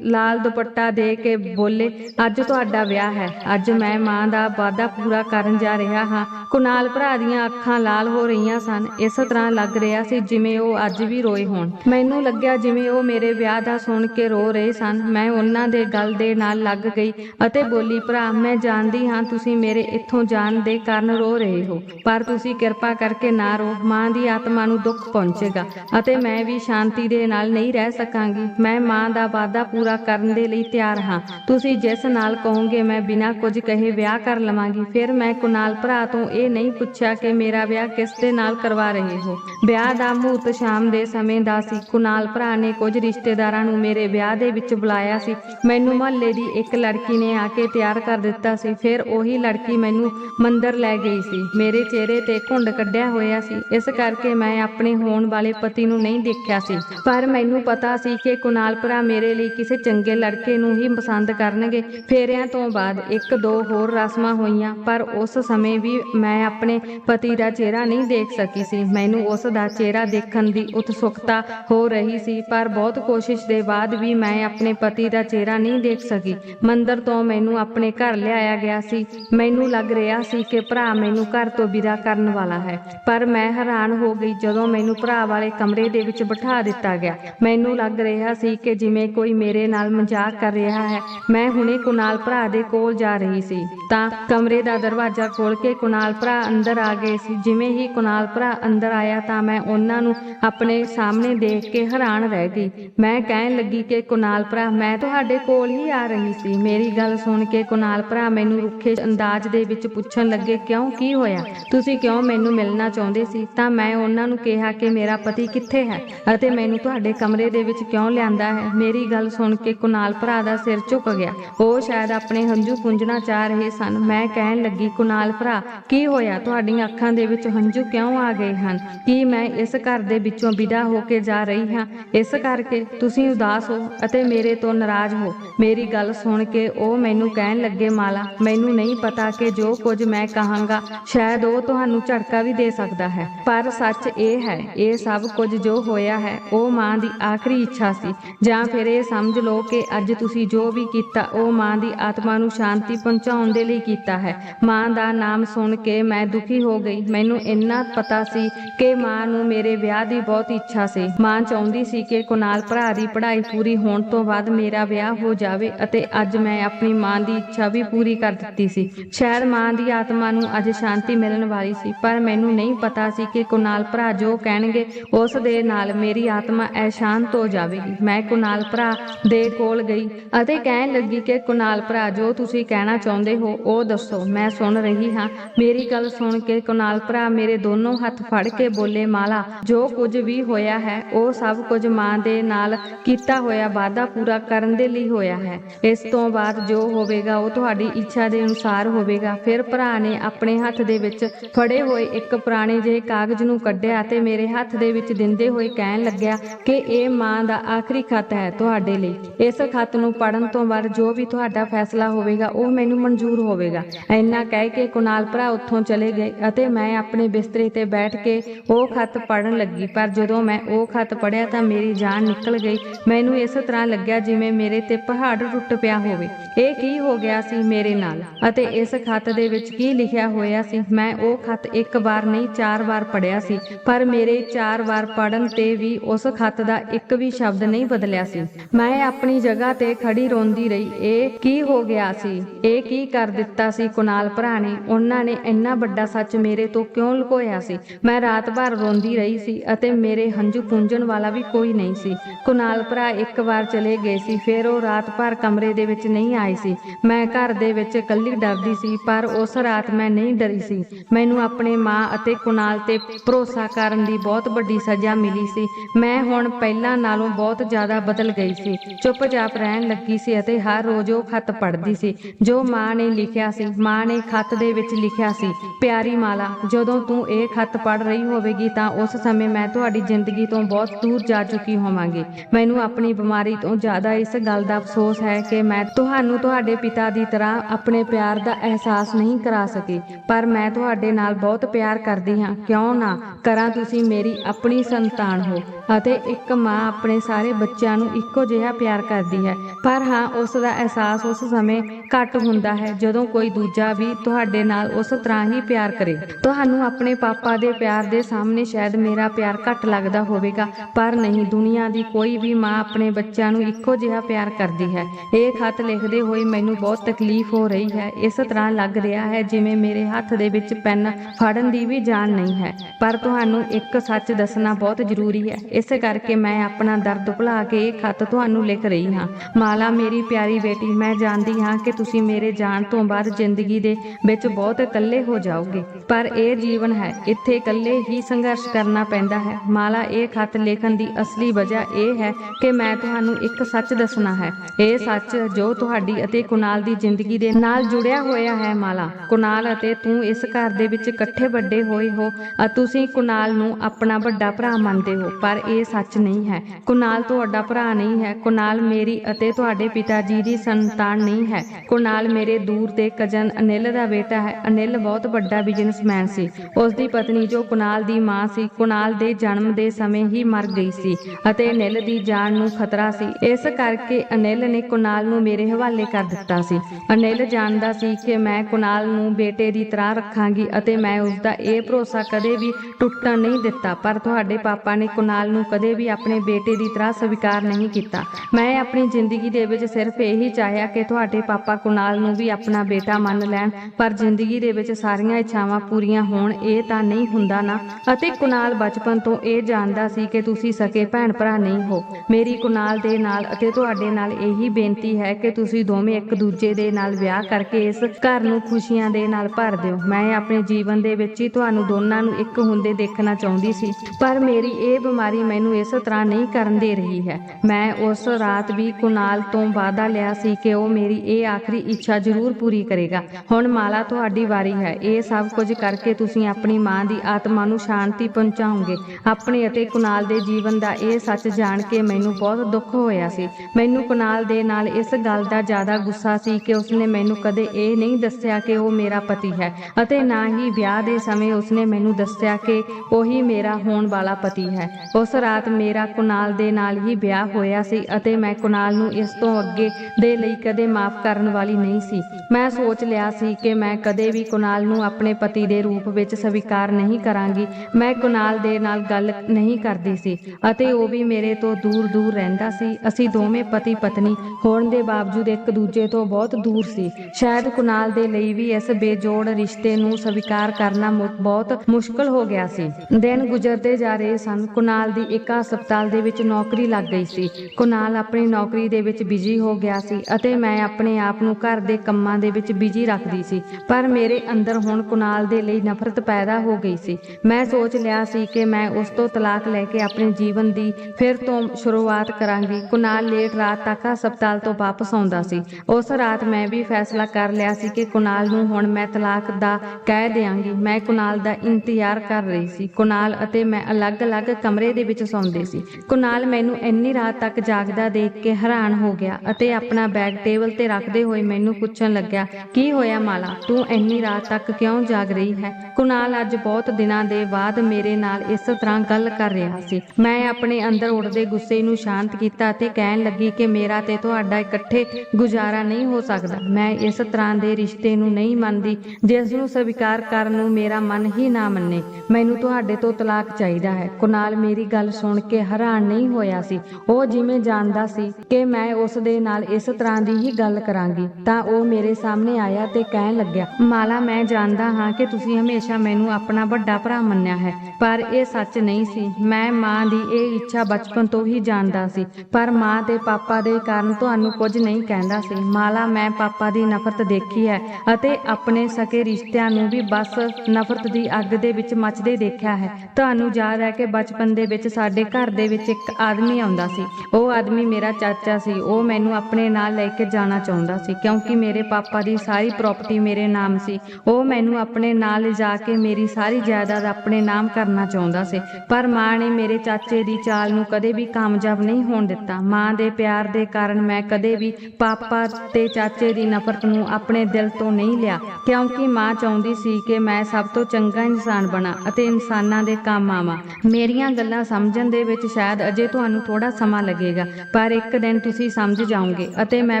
ਲਾਲ ਦੁਪੱਟਾ ਦੇ ਕੇ ਬੋਲੇ, ਅੱਜ ਤੁਹਾਡਾ ਵਿਆਹ ਹੈ। ਅੱਜ ਮੈਂ ਮਾਂ ਦਾ ਵਾਅਦਾ ਪੂਰਾ ਕਰਨ ਜਾ ਰਿਹਾ ਹਾਂ ਕੁਨਾਲ ਭਰਾ ਦੀਆਂ ਅੱਖਾਂ ਲਾਲ ਹੋ ਰਹੀਆਂ ਸਨ। ਇਸ ਤਰ੍ਹਾਂ ਲੱਗ ਰਿਹਾ ਸੀ ਜਿਵੇਂ ਉਹ ਅੱਜ ਵੀ ਰੋਏ ਹੋਣ। ਮੈਨੂੰ ਲੱਗਿਆ ਜਿਵੇਂ ਉਹ ਮੇਰੇ ਵਿਆਹ ਦਾ ਸੁਣ ਕੇ ਰੋ ਰਹੇ ਸਨ। ਮੈਂ ਉਹਨਾਂ ਦੇ ਗਲ ਦੇ ਨਾਲ ਲੱਗ ਗਈ ਅਤੇ ਬੋਲੀ, ਭਰਾ, ਮੈਂ ਜਾਣਦੀ ਹਾਂ ਤੁਸੀਂ ਮੇਰੇ ਇੱਥੋਂ ਜਾਣ ਦੇ ਕਾਰਨ ਰੋ ਰਹੇ ਹੋ, ਪਰ ਤੁਸੀਂ ਕਿਰਪਾ ਕਰਕੇ ਨਾ ਰੋ। ਮਾਂ ਦੀ ਆਤਮਾ ਨੂੰ ਦੁੱਖ ਪਹੁੰਚੇਗਾ ਅਤੇ ਮੈਂ ਵੀ ਸ਼ਾਂਤੀ ਦੇ ਨਾਲ ਨਹੀਂ ਰਹਿ ਸਕਾਂਗੀ। ਮੈਂ ਮਾਂ ਦਾ ਵਾਅਦਾ ਪੂਰਾ ਕਰਨ ਦੇ ਲਈ ਤਿਆਰ ਹਾਂ। ਤੁਸੀਂ ਜਿਸ ਨਾਲ ਕਹੋਗੇ, ਮੈਂ ਬਿਨਾਂ ਕੁਝ ਕਹੇ ਵਿਆਹ ਕਰ ਲਵਾਂਗੀ। ਫਿਰ ਮੈਂ ਕੁਨਾਲ ਭਰਾ ਤੋਂ ਇਹ ਨਹੀਂ ਪੁੱਛਿਆ ਕਿ ਮੇਰਾ ਵਿਆਹ ਕਿਸ ਦੇ ਨਾਲ ਕਰਵਾ ਰਹੇ ਹੋ? ਵਿਆਹ ਦਾ ਮਹੂਰਤ ਸ਼ਾਮ ਦੇ ਸਮੇਂ ਦਾ ਸੀ। ਕੁਨਾਲ ਭਰਾ ਨੇ ਕੁਝ ਰਿਸ਼ਤੇਦਾਰਾਂ ਨੂੰ ਮੇਰੇ ਵਿਆਹ ਦੇ ਵਿੱਚ ਬੁਲਾਇਆ ਸੀ। ਮੈਨੂੰ ਮੁਹੱਲੇ ਦੀ ਇੱਕ ਲੜਕੀ ਨੇ ਆ ਕੇ ਤਿਆਰ ਕਰ ਦਿੱਤਾ ਸੀ। ਫਿਰ ਉਹੀ ਲੜਕੀ ਮੈਨੂੰ ਮੰਦਰ ਲੈ ਗਈ ਸੀ। ਮੇਰੇ ਚਿਹਰੇ ਤੇ ਘੁੰਡ ਕੱਢਿਆ ਹੋਇਆ ਸੀ। ਇਸ ਕਰਕੇ ਮੈਂ ਆਪਣੇ ਹੋਣ ਵਾਲੇ ਪਤੀ ਨੂੰ ਨਹੀਂ ਦੇਖਿਆ ਸੀ। ਪਰ ਮੈਨੂੰ ਪਤਾ ਸੀ ਕਿ ਕੁਨਾਲ ਭਰਾ ਮੇਰੇ ਲਈ ਕਿਸੇ ਚੰਗੇ ਲੜਕੇ ਨੂੰ ਹੀ ਪਸੰਦ ਕਰਨਗੇ। ਫੇਰਿਆਂ ਤੋਂ ਬਾਅਦ ਇੱਕ ਦੋ ਹੋਰ ਰਸਮਾਂ ਹੋਈਆਂ, ਪਰ ਉਸ ਸਮੇਂ ਵੀ ਮੈਂ ਆਪਣੇ ਪਤੀ ਦਾ ਚਿਹਰਾ ਨਹੀਂ ਦੇਖ ਸਕੀ ਸੀ। ਮੈਨੂੰ ਉਸ ਦਾ ਚਿਹਰਾ ਦੇਖਣ ਦੀ ਉਤਸੁਕਤਾ ਹੋ ਰਹੀ ਸੀ, ਪਰ ਬਹੁਤ ਕੋਸ਼ਿਸ਼ ਦੇ ਬਾਅਦ ਵੀ ਮੈਂ ਆਪਣੇ ਪਤੀ ਦਾ ਚਿਹਰਾ ਨਹੀਂ ਦੇਖ ਸਕੀ। ਮੰਦਰ ਤੋਂ ਮੈਨੂੰ ਆਪਣੇ ਘਰ ਲਿਆਇਆ ਗਿਆ ਸੀ। ਮੈਨੂੰ ਲੱਗ ਰਿਹਾ ਸੀ ਕਿ ਭਰਾ ਮੈਨੂੰ ਘਰ ਤੋਂ ਵਿਦਾ ਕਰਨ ਵਾਲਾ ਹੈ, ਪਰ ਮੈਂ ਹੈਰਾਨ ਹੋ ਗਈ ਜਦੋਂ ਮੈਨੂੰ ਭਰਾ ਵਾਲੇ ਕਮਰੇ ਦੇ ਵਿੱਚ ਬਿਠਾ ਦਿੱਤਾ ਗਿਆ। ਮੈਨੂੰ ਲੱਗ ਰਿਹਾ ਸੀ ਕਿ ਜਿਵੇਂ ਕੋਈ ਮੇਰੇ ਨਾਲ ਮਜ਼ਾਕ ਕਰ ਰਿਹਾ ਹੈ। ਮੈਂ ਹੁਣੇ ਕੁਨਾਲ ਭਰਾ ਦੇ ਕੋਲ ਜਾ ਰਹੀ ਸੀ, ਤਾਂ ਕਮਰੇ ਦਾ ਦਰਵਾਜ਼ਾ ਖੋਲ ਕੇ ਕੁਨਾਲ ਭਰਾ ਅੰਦਰ ਆ ਗਏ ਸੀ। ਜਿਵੇਂ ਹੀ ਕੁਨਾਲ ਭਰਾ ਅੰਦਰ ਆਇਆ ਤਾਂ ਮੈਂ ਉਹਨਾਂ ਨੂੰ ਆਪਣੇ ਸਾਹਮਣੇ ਦੇਖ ਕੇ ਹੈਰਾਨ ਰਹਿ ਗਈ। ਮੈਂ ਕਹਿਣ ਲੱਗੀ ਕਿ ਕੁਨਾਲ ਭਰਾ, ਮੈਂ ਤੁਹਾਡੇ ਕੋਲ ਹੀ ਆ ਰਹੀ ਸੀ। ਮੇਰੀ ਗੱਲ ਸੁਣ ਕੇ ਕੁਨਾਲ ਭਰਾ ਮੈਨੂੰ ਰੁੱਖੇ ਅੰਦਾਜ਼ ਦੇ ਵਿੱਚ ਪੁੱਛਣ ਲੱਗੇ, ਕਿਉਂ, ਕੀ ਹੋਇਆ? ਤੁਸੀਂ ਕਿਉਂ ਮੈਨੂੰ ਮਿਲਣਾ ਚਾਹੁੰਦੇ ਸੀ? ਤਾਂ ਮੈਂ ਉਹਨਾਂ ਨੂੰ ਕਿਹਾ ਕਿ ਮੇਰਾ ਪਤੀ ਕਿੱਥੇ ਹੈ ਅਤੇ ਮੈਨੂੰ ਤੁਹਾਡੇ ਕਮਰੇ ਦੇ ਵਿੱਚ ਕਿਉਂ ਲਿਆਂਦਾ ਹੈ? ਮੇਰੀ ਗੱਲ ਸੁਣ ਕੇ ਕੁਨਾਲ ਭਰਾ ਦਾ ਸਿਰ ਝੁਕ ਗਿਆ। ਉਹ ਸ਼ਾਇਦ ਆਪਣੇ ਹੰਝੂ ਪੁੰਝਣਾ ਚਾਹ ਰਹੇ ਸਨ। ਮੈਂ ਕਹਿਣ ਲੱਗੀ, ਕੁਨਾਲ ਭਰਾ ਕੀ ਹੋਇਆ? ਤੁਹਾਡੀਆਂ ਅੱਖਾਂ ਦੇ ਵਿੱਚ ਹੰਝੂ ਕਿਉਂ ਆ ਗਏ ਹਨ? ਕੀ ਮੈਂ ਇਸ ਘਰ ਦੇ ਵਿੱਚੋਂ ਵਿਦਾ ਹੋ ਕੇ ਜਾ ਰਹੀ ਹਾਂ? ਇਸ ਕਰਕੇ ਤੁਸੀਂ ਉਦਾਸ ਹੋ ਅਤੇ ਮੇਰੇ ਤੋਂ ਨਾਰਾਜ਼ ਹੋ। ਮੇਰੀ ਗੱਲ ਸੁਣ ਕੇ ਉਹ ਮੈਨੂੰ ਕਹਿਣ ਲੱਗੇ, ਮਾਲਾ, ਮੈਨੂੰ ਨਹੀਂ ਪਤਾ ਕਿ ਜੋ ਕੁਝ ਮੈਂ ਕਹਾਂਗਾ, ਸ਼ਾਇਦ ਉਹ ਤੁਹਾਨੂੰ ਝਟਕਾ ਵੀ ਦੇ ਸਕਦਾ ਹੈ। ਪਰ ਸੱਚ ਇਹ ਹੈ, ਇਹ ਸਭ ਕੁਝ ਜੋ ਹੋਇਆ ਹੈ, ਉਹ ਮਾਂ ਦੀ ਆਖਰੀ ਇੱਛਾ ਸੀ। ਜਾਂ ਫਿਰ ਇਹ ਸਮਝ ਲਓ ਕਿ ਅੱਜ ਤੁਸੀਂ ਜੋ ਵੀ ਕੀਤਾ, ਉਹ ਮਾਂ ਦੀ ਆਤਮਾ ਨੂੰ ਸ਼ਾਂਤੀ ਪਹੁੰਚਾਉਣ ਦੇ ਲਈ ਕੀਤਾ ਹੈ। ਮਾਂ ਦਾ ਨਾਮ ਸੁਣ ਕੇ ਮੈਂ ਦੁਖੀ ਹੋ ਗਈ। ਮੈਨੂੰ ਇੰਨਾ ਪਤਾ ਸੀ ਕਿ ਮਾਂ ਨੂੰ ਮੇਰੇ ਵਿਆਹ ਦੀ ਬਹੁਤ ਇੱਛਾ ਸੀ। ਮਾਂ ਚਾਹੁੰਦੀ ਸੀ ਕਿ ਕੁਨਾਲ ਭਰਾ ਦੀ ਪੜ੍ਹਾਈ ਪੂਰੀ ਹੋਣ ਤੋਂ ਬਾਅਦ ਮੇਰਾ ਵਿਆਹ ਹੋ ਜਾਵੇ ਅਤੇ ਅੱਜ ਮੈਂ ਆਪਣੀ ਮਾਂ ਦੀ ਇੱਛਾ ਵੀ ਪੂਰੀ ਕਰ ਦਿੱਤੀ ਸੀ। ਸ਼ਾਇਦ ਮਾਂ ਦੀ ਆਤਮਾ ਨੂੰ ਅੱਜ ਸ਼ਾਂਤੀ ਮਿਲਣ ਵਾਲੀ ਸੀ, ਪਰ ਮੈਨੂੰ ਨਹੀਂ ਪਤਾ ਸੀ ਕਿ ਕੁਨਾਲ ਭਰਾ ਜੋ ਕਹਿਣਗੇ, ਉਸ ਦੇ ਨਾਲ ਮੇਰੀ ਆਤਮਾ ਅਸ਼ਾਂਤ ਹੋ ਜਾਵੇਗੀ। ਮੈਂ ਕੁਨਾਲ ਭਰਾ ਦੇ ਕੋਲ ਗਈ ਅਤੇ ਕਹਿਣ ਲੱਗੀ ਕਿ ਕੁਨਾਲ ਭਰਾ ਜੋ ਤੁਸੀਂ ਕਹਿਣਾ ਚਾਹੁੰਦੇ ਹੋ, ਉਹ ਦੱਸੋ। ਮੈਂ ਸੁਣ ਰਹੀ ਹਾਂ ਮੇਰੀ ਗੱਲ ਸੁਣ ਕੇ ਕੁਨਾਲ ਭਰਾ ਮੇਰੇ ਦੋਨੋਂ ਹੱਥ ਫੜ ਕੇ ਬੋਲੇ, ਮਾਲਾ, ਜੋ ਕੁਝ ਵੀ ਹੋਇਆ ਹੈ, ਉਹ ਸਭ ਕੁਝ ਮਾਂ ਦੇ ਨਾਲ ਕੀਤਾ ਹੋਇਆ ਵਾਅਦਾ ਪੂਰਾ ਕਰਨ ਦੇ ਲਈ ਹੋਇਆ ਹੈ। ਇਸ ਤੋਂ ਬਾਅਦ ਜੋ ਹੋਵੇਗਾ, ਉਹ ਤੁਹਾਡੀ ਇੱਛਾ ਦੇ ਅਨੁਸਾਰ ਹੋਵੇਗਾ। ਫਿਰ ਭਰਾ ਨੇ ਆਪਣੇ ਹੱਥ ਦੇ ਵਿੱਚ ਫੜੇ ਹੋਏ ਇੱਕ ਪੁਰਾਣੇ ਜਿਹੇ ਕਾਗਜ਼ ਨੂੰ ਕੱਢਿਆ ਤੇ ਮੇਰੇ ਹੱਥ ਦੇ ਵਿੱਚ ਦਿੰਦੇ ਹੋਏ ਕਹਿਣ ਲੱਗਿਆ ਕਿ ਇਹ ਮਾਂ ਦਾ ਆਖਰੀ ਖਤ ਹੈ ਤੁਹਾਡੇ ਲਈ। ਇਸ ਖਤ ਨੂੰ ਪੜਨ ਤੋਂ ਬਾਅਦ ਜੋ ਵੀ ਤੁਹਾਡਾ ਫੈਸਲਾ ਹੋਵੇਗਾ, ਉਹ ਮੈਨੂੰ ਮਨਜ਼ੂਰ ਹੋਵੇਗਾ। ਇੰਨਾ ਕਹਿ ਕੇ ਕੁਨਾਲ ਭਰਾ ਉੱਥੋਂ ਚਲੇ ਗਏ ਅਤੇ ਮੈਂ ਆਪਣੇ ਬਿਸਤਰੇ ਤੇ ਬੈਠ ਕੇ ਉਹ ਖਤ ਪੜਨ ਲੱਗੀ। ਪਰ ਜਦੋਂ ਮੈਂ ਉਹ ਖਤ ਪੜਿਆ ਤਾਂ ਮੇਰੀ ਜਾਨ ਨਿਕਲ ਗਈ। ਮੈਨੂੰ ਇਸ ਤਰ੍ਹਾਂ ਲੱਗਿਆ ਜਿਵੇਂ ਮੇਰੇ ਤੇ ਪਹਾੜ ਟੁੱਟ ਪਿਆ ਹੋਵੇ। ਇਹ ਕੀ ਹੋ ਗਿਆ ਸੀ ਮੇਰੇ ਨਾਲ? ਅਤੇ ਇਸ ਖੱਤ ਦੇ ਵਿੱਚ ਕੀ ਲਿਖਿਆ ਹੋਇਆ ਸੀ? ਮੈਂ ਉਹ ਖੱਤ ਇੱਕ ਵਾਰ ਨਹੀਂ, ਚਾਰ ਵਾਰ ਪੜਿਆ ਸੀ। ਪਰ ਮੇਰੇ ਚਾਰ ਵਾਰ ਪੜਨ ਤੇ ਵੀ ਉਸ ਖਤ ਦਾ ਇੱਕ ਵੀ ਸ਼ਬਦ ਨਹੀਂ ਬਦਲਿਆ ਸੀ। ਮੈਂ ਆਪਣੀ ਜਗ੍ਹਾ ਤੇ ਖੜੀ ਰੋਂਦੀ ਰਹੀ। ਇਹ ਕੀ ਹੋ ਗਿਆ ਸੀ? ਇਹ ਕੀ ਕਰ ਦਿੱਤਾ ਸੀ ਕੁਨਾਲ ਭਰਾ ਨੇ? ਉਹਨਾਂ ਨੇ ਇੰਨਾ ਵੱਡਾ ਸੱਚ ਮੇਰੇ ਤੋਂ ਕਿਉਂ ਲੁਕੋਇਆ ਸੀ? ਮੈਂ ਰਾਤ ਭਰ ਰੋਂਦੀ ਰਹੀ ਸੀ ਅਤੇ ਮੇਰੇ ਹੰਝੂ ਪੂੰਝਣ ਵਾਲਾ ਵੀ ਕੋਈ ਨਹੀਂ ਸੀ। ਕੁਨਾਲ ਭਰਾ ਇੱਕ ਵਾਰ ਚਲੇ ਗਏ ਸੀ, ਫਿਰ ਉਹ ਰਾਤ ਭਰ ਕਮਰੇ ਦੇ ਵਿੱਚ ਨਹੀਂ ਆਏ ਸੀ। ਮੈਂ ਘਰ ਦੇ ਵਿੱਚ ਇਕੱਲੀ ਡਰਦੀ ਸੀ, ਪਰ ਉਸ ਰਾਤ ਮੈਂ ਨਹੀਂ ਡਰੀ ਸੀ। ਮੈਨੂੰ ਆਪਣੇ ਮਾਂ ਅਤੇ ਕੁਨਾਲ ਤੇ ਭਰੋਸਾ ਕਰਨ ਦੀ ਬਹੁਤ ਵੱਡੀ ਸਜ਼ਾ ਮਿਲੀ ਸੀ। ਮੈਂ ਹੁਣ ਪਹਿਲਾਂ ਨਾਲੋਂ ਬਹੁਤ ਜ਼ਿਆਦਾ ਬਦਲ ਗਈ ਸੀ। ਚੁੱਪਚਾਪ ਰਹਿਣ ਲੱਗੀ ਸੀ ਅਤੇ ਹਰ ਰੋਜ਼ ਉਹ ਖੱਤ ਪੜ੍ਹਦੀ ਸੀ। ਜੋ ਮਾਂ ਨੇ ਲਿਖਿਆ ਸੀ, ਮਾਂ ਨੇ ਖਤ ਦੇ ਵਿੱਚ ਲਿਖਿਆ ਸੀ, ਪਿਆਰੀ ਮਾਲਾ, ਜਦੋਂ ਤੂੰ ਇਹ ਖੱਤ ਪੜ੍ਹ ਰਹੀ ਹੋਵੇਗੀ ਤਾਂ ਉਸ ਸਮੇਂ ਮੈਂ ਤੁਹਾਡੀ ਜ਼ਿੰਦਗੀ ਤੋਂ ਬਹੁਤ ਦੂਰ ਜਾ ਚੁੱਕੀ ਹੋਵਾਂਗੀ। ਮੈਨੂੰ ਆਪਣੀ ਬਿਮਾਰੀ ਤੋਂ ਜ਼ਿਆਦਾ ਇਸ ਗੱਲ ਦਾ ਅਫਸੋਸ ਹੈ ਕਿ ਮੈਂ ਤੁਹਾਨੂੰ ਤੁਹਾਡੇ ਪਿਤਾ ਦੀ ਤਰ੍ਹਾਂ ਆਪਣੇ ਪਿਆਰ ਦਾ ਅਹਿਸਾਸ ਨਹੀਂ ਕਰਾ ਸਕੀ, ਪਰ ਮੈਂ ਤੁਹਾਡੇ ਨਾਲ ਬਹੁਤ ਪਿਆਰ ਕਰਦੀ ਹਾਂ। ਕਿਉਂ ਨਾ ਕਰਾਂ ਤੁਸੀਂ ਮੇਰੀ ਆਪਣੀ ਸੰਤਾਨ ਹੋ। ਅਤੇ ਇੱਕ ਮਾਂ ਆਪਣੇ ਸਾਰੇ ਬੱਚਿਆਂ ਨੂੰ ਇੱਕੋ ਜਿਹਾ ਪਿਆਰ ਕਰਦੀ ਹੈ। ਪਰ ਹਾਂ, ਉਸ ਦਾ ਅਹਿਸਾਸ ਉਸ ਸਮੇਂ ਘੱਟ ਹੁੰਦਾ ਹੈ ਜਦੋਂ ਕੋਈ ਦੂਜਾ ਵੀ ਤੁਹਾਡੇ ਨਾਲ ਉਸ ਤਰ੍ਹਾਂ ਹੀ ਪਿਆਰ ਕਰੇ। ਤੁਹਾਨੂੰ ਆਪਣੇ ਪਾਪਾ ਦੇ ਪਿਆਰ ਦੇ ਸਾਹਮਣੇ ਸ਼ਾਇਦ ਮੇਰਾ ਪਿਆਰ ਘੱਟ ਲੱਗਦਾ ਹੋਵੇਗਾ, ਪਰ ਨਹੀਂ, ਦੁਨੀਆ ਦੀ ਕੋਈ ਵੀ ਮਾਂ ਆਪਣੇ ਬੱਚਿਆਂ ਨੂੰ ਇੱਕੋ ਜਿਹਾ ਪਿਆਰ ਕਰਦੀ ਹੈ। ਇਹ ਖਤ ਲਿਖਦੇ ਹੋਏ ਮੈਨੂੰ ਬਹੁਤ ਤਕਲੀਫ ਹੋ ਰਹੀ ਹੈ। ਇਸ ਤਰ੍ਹਾਂ ਲੱਗ ਰਿਹਾ ਹੈ ਜਿਵੇਂ ਮੇਰੇ ਹੱਥ ਦੇ ਵਿੱਚ ਪੈਨ ਫੜਨ ਦੀ ਵੀ ਜਾਨ ਨਹੀਂ ਹੈ। ਪਰ ਤੁਹਾਨੂੰ ਇੱਕ ਸੱਚ ਦੱਸਣਾ ਬਹੁਤ ਜ਼ਰੂਰੀ ਹੈ। ਇਸ ਕਰਕੇ ਮੈਂ ਆਪਣਾ ਦਰਦ ਭੁਲਾ ਕੇ ਇਹ ਖਤ ਤੁਹਾਨੂੰ ਲਿਖ ਰਹੀ ਹਾਂ। ਮਾਲਾ, ਮੇਰੀ ਪਿਆਰੀ ਬੇਟੀ, ਮੈਂ ਜਾਣਦੀ ਹਾਂ ਕਿ ਤੁਸੀਂ ਮੇਰੇ ਜਾਣ ਤੋਂ ਬਾਅਦ ਜ਼ਿੰਦਗੀ ਦੇ ਵਿੱਚ ਬਹੁਤ ਇਕੱਲੇ ਹੋ ਜਾਓਗੇ, ਪਰ ਇਹ ਜੀਵਨ ਹੈ, ਇੱਥੇ ਇਕੱਲੇ ਹੀ ਸੰਘਰਸ਼ ਕਰਨਾ ਪੈਂਦਾ ਹੈ। ਮਾਲਾ, ਇਹ ਖਤ ਲਿਖਣ ਦੀ ਅਸਲੀ ਵਜ੍ਹਾ ਇਹ ਹੈ ਕਿ ਮੈਂ ਤੁਹਾਨੂੰ ਇੱਕ ਸੱਚ ਦੱਸਣਾ ਹੈ। ਇਹ ਸੱਚ ਜੋ ਤੁਹਾਡੀ ਅਤੇ ਕੁਨਾਲ ਦੀ ਜ਼ਿੰਦਗੀ ਦੇ ਨਾਲ ਜੁੜਿਆ ਹੋਇਆ ਹੈ, ਮਾਲਾ। ਕੁਨਾਲ ਅਤੇ ਤੂੰ ਇਸ ਘਰ ਦੇ ਵਿੱਚ ਇਕੱਠੇ ਵੱਡੇ ਹੋਏ ਹੋ ਤੁਸੀਂ ਕੁਨਾਲ ਨੂੰ ਆਪਣਾ ਵੱਡਾ ਭਰਾ ਮੰਨਦੇ ਹੋ, ਪਰ ਇਹ ਸੱਚ ਨਹੀਂ ਹੈ। ਕੁਨਾਲ ਤੁਹਾਡਾ ਭਰਾ ਨਹੀਂ ਹੈ। ਕੁਨਾਲ ਮੇਰੀ ਅਤੇ ਤੁਹਾਡੇ ਪਿਤਾ ਜੀ ਦੀ ਸੰਤਾਨ ਨਹੀਂ ਹੈ। ਕੁਨਾਲ ਮੇਰੇ ਦੂਰ ਦੇ ਕਜ਼ਨ ਅਨਿਲ ਦਾ ਬੇਟਾ ਹੈ। ਅਨਿਲ ਬਹੁਤ ਵੱਡਾ ਬਿਜ਼ਨਸਮੈਨ ਸੀ। ਉਸ ਦੀ ਪਤਨੀ ਜੋ ਕੁਨਾਲ ਦੀ ਮਾਂ ਸੀ, ਕੁਨਾਲ ਦੇ ਜਨਮ ਦੇ ਸਮੇਂ ਹੀ ਮਰ ਗਈ ਸੀ ਅਤੇ ਅਨਿਲ ਦੀ ਜਾਨ ਨੂੰ ਖਤਰਾ ਸੀ। ਇਸ ਕਰਕੇ ਅਨਿਲ ਨੇ ਕੁਨਾਲ ਨੂੰ ਮੇਰੇ ਹਵਾਲੇ ਕਰ ਦਿੱਤਾ ਸੀ। ਅਨਿਲ ਜਾਣਦਾ ਸੀ ਕਿ ਮੈਂ ਕੁਨਾਲ ਨੂੰ ਬੇਟੇ ਦੀ ਤਰ੍ਹਾਂ ਰੱਖਾਂਗੀ ਅਤੇ ਮੈਂ ਉਸ ਦਾ ਇਹ ਭਰੋਸਾ ਕਦੇ ਵੀ ਟੁੱਟਣ ਨਹੀਂ ਦਿੱਤਾ। ਪਰ ਤੁਹਾਡੇ ਪਾਪਾ ਨੇ ਕੁਨਾਲ ਨੂੰ ਕਦੇ ਵੀ ਆਪਣੇ ਬੇਟੇ ਦੀ ਤਰ੍ਹਾਂ ਸਵੀਕਾਰ ਨਹੀਂ ਕੀਤਾ। ਮੈਂ ਆਪਣੀ ਜ਼ਿੰਦਗੀ ਦੇ ਵਿੱਚ ਸਿਰਫ ਇਹੀ ਚਾਹਿਆ ਕਿ ਤੁਹਾਡੇ ਪਾਪਾ ਕੁਨਾਲ ਨੂੰ ਵੀ ਆਪਣਾ ਬੇਟਾ ਮੰਨ ਲੈਣ, ਪਰ ਜ਼ਿੰਦਗੀ ਦੇ ਵਿੱਚ ਸਾਰੀਆਂ ਇੱਛਾਵਾਂ ਪੂਰੀਆਂ ਹੋਣ, ਇਹ ਤਾਂ ਨਹੀਂ ਹੁੰਦਾ ਨਾ। ਅਤੇ ਕੁਨਾਲ ਬਚਪਨ ਤੋਂ ਇਹ ਜਾਣਦਾ ਸੀ ਕਿ ਤੁਸੀਂ ਸਕੇ ਭੈਣ ਭਰਾ ਨਹੀਂ ਹੋ। ਮੇਰੀ ਕੁਨਾਲ ਦੇ ਨਾਲ ਅਤੇ ਤੁਹਾਡੇ ਨਾਲ ਇਹੀ ਬੇਨਤੀ ਹੈ ਕਿ ਤੁਸੀਂ ਦੋਵੇਂ ਇੱਕ ਦੂਜੇ ਦੇ ਨਾਲ ਵਿਆਹ ਕਰਕੇ ਇਸ ਘਰ ਨੂੰ ਖੁਸ਼ੀਆਂ ਦੇ ਨਾਲ ਭਰ ਦਿਓ। ਮੈਂ ਆਪਣੇ ਜੀਵਨ ਦੇ ਵਿੱਚ ਹੀ ਤੁਹਾਨੂੰ ਦੋਨਾਂ ਨੂੰ ਇੱਕ ਹੁੰਦੇ ਦੇਖਣਾ ਚਾਹੁੰਦੀ ਸੀ, ਪਰ ਮੇਰੀ ਇਹ ਬਿਮਾਰੀ ਮੈਨੂੰ ਇਸ ਤਰ੍ਹਾਂ ਨਹੀਂ ਕਰਨ ਦੇ ਰਹੀ ਹੈ। ਮੈਂ ਉਸ ਰਾਤ ਵੀ ਕੁਨਾਲ ਤੋਂ ਵਾਅਦਾ ਲਿਆ ਸੀ ਕਿ ਉਹ ਮੇਰੀ ਇਹ ਆਖਰੀ ਇੱਛਾ ਜ਼ਰੂਰ ਪੂਰੀ ਕਰੇਗਾ। ਹੁਣ ਮਾਲਾ ਤੁਹਾਡੀ ਵਾਰੀ ਹੈ। ਇਹ ਸਭ ਕੁਝ ਕਰਕੇ ਤੁਸੀਂ ਆਪਣੀ ਮਾਂ ਦੀ ਆਤਮਾ ਨੂੰ ਸ਼ਾਂਤੀ ਪਹੁੰਚਾਓਗੇ। ਆਪਣੇ ਅਤੇ ਕੁਨਾਲ ਦੇ ਜੀਵਨ ਦਾ ਇਹ ਸੱਚ ਜਾਣ ਕੇ ਮੈਨੂੰ ਬਹੁਤ ਦੁੱਖ ਹੋਇਆ ਸੀ। ਮੈਨੂੰ ਕੁਨਾਲ ਦੇ ਨਾਲ ਇਸ ਗੱਲ ਦਾ ਜ਼ਿਆਦਾ ਗੁੱਸਾ ਸੀ ਕਿ ਉਸਨੇ ਮੈਨੂੰ ਕਦੇ ਇਹ ਨਹੀਂ ਦੱਸਿਆ ਕਿ ਉਹ ਮੇਰਾ ਪਤੀ ਹੈ ਅਤੇ ਨਾ ਹੀ ਵਿਆਹ ਦੇ ਸਮੇਂ ਉਸਨੇ ਮੈਨੂੰ ਦੱਸਿਆ ਕਿ ਉਹੀ ਮੇਰਾ ਹੋਣ ਵਾਲਾ ਪਤੀ ਹੈ। ਉਸ ਰਾਤ ਮੇਰਾ ਕੁਨਾਲ ਦੇ ਨਾਲ ਹੀ ਵਿਆਹ ਹੋਇਆ ਸੀ ਅਤੇ ਮੈਂ ਕੁਨਾਲ ਨੂੰ ਇਸ ਤੋਂ ਅੱਗੇ ਦੇ ਲਈ ਕਦੇ ਮਾਫ ਕਰਨ ਵਾਲੀ ਨਹੀਂ ਸੀ। ਮੈਂ ਸੋਚ ਲਿਆ ਸੀ ਕਿ ਮੈਂ ਕਦੇ ਵੀ ਕੁਨਾਲ ਨੂੰ ਆਪਣੇ ਪਤੀ ਦੇ ਰੂਪ ਵਿੱਚ ਸਵੀਕਾਰ ਨਹੀਂ ਕਰਾਂਗੀ। ਮੈਂ ਕੁਨਾਲ ਦੇ ਨਾਲ ਗੱਲ ਨਹੀਂ ਕਰਦੀ ਸੀ ਅਤੇ ਉਹ ਵੀ ਮੇਰੇ ਤੋਂ ਦੂਰ ਦੂਰ ਰਹਿੰਦਾ ਸੀ। ਅਸੀਂ ਦੋਵੇਂ ਪਤੀ ਪਤਨੀ ਹੋਣ ਦੇ ਬਾਵਜੂਦ ਇੱਕ ਦੂਜੇ ਤੋਂ ਬਹੁਤ ਦੂਰ ਸੀ। ਸ਼ਾਇਦ ਕੁਨਾਲ ਦੇ ਲਈ ਵੀ ਇਸ ਬੇਜੋੜ ਰਿਸ਼ਤੇ ਨੂੰ ਸਵੀਕਾਰ ਕਰਨਾ ਮੁ- ਬਹੁਤ ਮੁਸ਼ਕਲ ਹੋ ਗਿਆ ਸੀ। ਦਿਨ ਗੁਜ਼ਰਦੇ ਜਾ ਰਹੇ ਸਨ। ਕੁਨਾਲ ਦੀ ਇੱਕ ਹਸਪਤਾਲ ਦੇ ਵਿੱਚ ਨੌਕਰੀ ਲੱਗ ਗਈ ਸੀ। ਕੁਨਾਲ ਆਪਣੀ ਨੌਕਰੀ ਦੇ ਵਿੱਚ ਬਿਜ਼ੀ ਹੋ ਗਿਆ ਸੀ ਅਤੇ ਮੈਂ ਆਪਣੇ ਆਪ ਨੂੰ ਘਰ ਦੇ ਕੰਮਾਂ ਦੇ ਵਿੱਚ ਬਿਜ਼ੀ ਰੱਖਦੀ ਸੀ। ਪਰ ਮੇਰੇ ਅੰਦਰ ਹੁਣ ਕੁਨਾਲ ਦੇ ਲਈ ਨਫ਼ਰਤ ਪੈਦਾ ਹੋ ਗਈ ਸੀ। ਮੈਂ ਸੋਚ ਲਿਆ ਸੀ ਕਿ ਮੈਂ ਉਸ ਤੋਂ ਤਲਾਕ ਲੈ ਕੇ ਆਪਣੇ ਜੀਵਨ ਦੀ ਫਿਰ ਤੋਂ ਸ਼ੁਰੂਆਤ ਕਰਾਂਗੀ। ਕੁਨਾਲ ਲੇਟ ਰਾਤ ਤੱਕ ਹਸਪਤਾਲ ਤੋਂ ਵਾਪਸ ਆਉਂਦਾ ਸੀ। ਉਸ ਰਾਤ ਮੈਂ ਵੀ ਫੈਸਲਾ ਕਰ ਲਿਆ ਸੀ ਕਿ ਕੁਨਾਲ ਨੂੰ ਹੁਣ ਮੈਂ ਤਲਾਕ ਦਾ ਕਹਿ ਦਿਆਂਗੀ। ਮੈਂ ਕੁਨਾਲ ਦਾ ਇੰਤਜ਼ਾਰ ਕਰ ਰਹੀ ਸੀ। ਕੁਨਾਲ ਅਤੇ ਮੈਂ ਅਲੱਗ-ਅਲੱਗ ਕਮਰੇ ਦੇ ਵਿੱਚ ਸੌਂਦੇ ਸੀ। ਕੁਨਾਲ ਮੈਨੂੰ ਇੰਨੀ ਰਾਤ ਤੱਕ ਜਾਗਦਾ ਦੇਖ ਕੇ ਹੈਰਾਨ ਹੋ ਗਿਆ ਅਤੇ ਆਪਣਾ ਬੈਗ ਟੇਬਲ ਤੇ ਰੱਖਦੇ ਹੋਏ ਮੈਨੂੰ ਪੁੱਛਣ ਲੱਗਿਆ, ਕੀ ਹੋਇਆ ਮਾਲਾ? ਤੂੰ ਇੰਨੀ ਰਾਤ ਤੱਕ ਕਿਉਂ ਜਾਗ ਰਹੀ ਹੈ? ਕੁਨਾਲ ਅੱਜ ਬਹੁਤ ਦਿਨਾਂ ਦੇ ਬਾਅਦ ਮੇਰੇ ਨਾਲ ਇਸ ਤਰ੍ਹਾਂ ਗੱਲ ਕਰ ਰਿਹਾ ਸੀ। ਮੈਂ ਆਪਣੇ ਅੰਦਰ ਉੱਠਦੇ ਗੁੱਸੇ ਨੂੰ ਸ਼ਾਂਤ ਕੀਤਾ ਅਤੇ ਕਹਿਣ ਲੱਗੀ ਕਿ ਮੇਰਾ ਤੇ ਤੁਹਾਡਾ ਇਕੱਠੇ ਗੁਜ਼ਾਰਾ ਨਹੀਂ ਹੋ ਸਕਦਾ। ਮੈਂ ਇਸ ਤਰ੍ਹਾਂ ਦੇ ਰਿਸ਼ਤੇ ਨੂੰ ਨਹੀਂ ਮੰਨਦੀ ਜਿਸ ਨੂੰ ਸਵੀਕਾਰ ਕਰਨ ਨੂੰ ਮੇਰਾ ਮਨ ਹੀ ਨਾ ਮੰਨੇ। ਮੈਨੂੰ ਤੁਹਾਡੇ ਤੋਂ ਤਲਾਕ ਚਾਹੀਦਾ ਹੈ। ਕੁਨਾਲ ਮੇਰੀ ਗੱਲ ਗੱਲ ਸੁਣ ਕੇ ਹੈਰਾਨ ਨਹੀਂ ਹੋਇਆ ਸੀ। ਉਹ ਜਿਵੇਂ ਜਾਣਦਾ ਸੀ ਕਿ ਮੈਂ ਉਸ ਦੇ ਨਾਲ ਇਸ ਤਰ੍ਹਾਂ ਦੀ ਹੀ ਗੱਲ ਕਰਾਂਗੀ, ਤਾਂ ਉਹ ਮੇਰੇ ਸਾਹਮਣੇ ਆਇਆ ਤੇ ਕਹਿਣ ਲੱਗਿਆ, ਮਾਲਾ, ਮੈਂ ਜਾਣਦਾ ਹਾਂ ਕਿ ਤੁਸੀਂ ਹਮੇਸ਼ਾ ਮੈਨੂੰ ਆਪਣਾ ਵੱਡਾ ਭਰਾ ਮੰਨਿਆ ਹੈ, ਪਰ ਇਹ ਸੱਚ ਨਹੀਂ ਸੀ। ਮੈਂ ਮਾਂ ਦੀ ਇਹ ਇੱਛਾ ਬਚਪਨ ਤੋਂ ਹੀ ਜਾਣਦਾ ਸੀ, ਪਰ ਮਾਂ ਤੇ ਪਾਪਾ ਦੇ ਕਾਰਨ ਤੁਹਾਨੂੰ ਕੁਝ ਨਹੀਂ ਕਹਿੰਦਾ ਸੀ। ਮਾਲਾ, ਮੈਂ ਪਾਪਾ ਦੀ ਨਫ਼ਰਤ ਦੇਖੀ ਹੈ ਅਤੇ ਆਪਣੇ ਸਕੇ ਰਿਸ਼ਤਿਆਂ ਨੂੰ ਵੀ ਬਸ ਨਫ਼ਰਤ ਦੀ ਅੱਗ ਦੇ ਵਿੱਚ ਮੱਚਦੇ ਦੇਖਿਆ ਹੈ। ਤੁਹਾਨੂੰ ਯਾਦ ਹੈ ਕਿ ਬਚਪਨ ਦੇ ਵਿੱਚ ਸਾਡੇ ਘਰ ਦੇ ਵਿੱਚ ਇੱਕ ਆਦਮੀ ਆਉਂਦਾ ਸੀ। ਉਹ ਆਦਮੀ ਮੇਰਾ ਚਾਚਾ ਸੀ। ਉਹ ਮੈਨੂੰ ਆਪਣੇ ਨਾਲ ਲੈ ਕੇ ਜਾਣਾ ਚਾਹੁੰਦਾ ਸੀ ਕਿਉਂਕਿ ਮੇਰੇ ਪਾਪਾ ਦੀ ਸਾਰੀ ਪ੍ਰਾਪਰਟੀ ਮੇਰੇ ਨਾਮ ਸੀ। ਉਹ ਮੈਨੂੰ ਆਪਣੇ ਨਾਲ ਲਿਜਾ ਕੇ ਮੇਰੀ ਸਾਰੀ ਜਾਇਦਾਦ ਆਪਣੇ ਨਾਮ ਕਰਨਾ ਚਾਹੁੰਦਾ ਸੀ। ਪਰ ਮਾਂ ਨੇ ਮੇਰੇ ਚਾਚੇ ਦੀ ਚਾਲ ਨੂੰ ਕਦੇ ਵੀ ਕਾਮਯਾਬ ਨਹੀਂ ਹੋਣ ਦਿੱਤਾ। ਮਾਂ ਦੇ ਪਿਆਰ ਦੇ ਕਾਰਨ ਮੈਂ ਕਦੇ ਵੀ ਪਾਪਾ ਤੇ ਚਾਚੇ ਦੀ ਨਫ਼ਰਤ ਨੂੰ ਆਪਣੇ ਦਿਲ ਤੋਂ ਨਹੀਂ ਲਿਆ। ਕਿਉਂਕਿ ਮਾਂ ਚਾਹੁੰਦੀ ਸੀ ਕਿ ਮੈਂ ਸਭ ਤੋਂ ਚੰਗਾ ਇਨਸਾਨ ਬਣਾ ਅਤੇ ਇਨਸਾਨਾਂ ਦੇ ਕੰਮ ਆਵਾਂ। ਮੇਰੀਆਂ ਗੱਲਾਂ ਸਮਝਣ ਦੇ ਵਿੱਚ ਸ਼ਾਇਦ ਅਜੇ ਤੁਹਾਨੂੰ ਥੋੜਾ ਸਮਾਂ ਲੱਗੇਗਾ, ਪਰ ਇੱਕ ਦਿਨ ਤੁਸੀਂ ਸਮਝ ਜਾਓਗੇ ਅਤੇ ਮੈਂ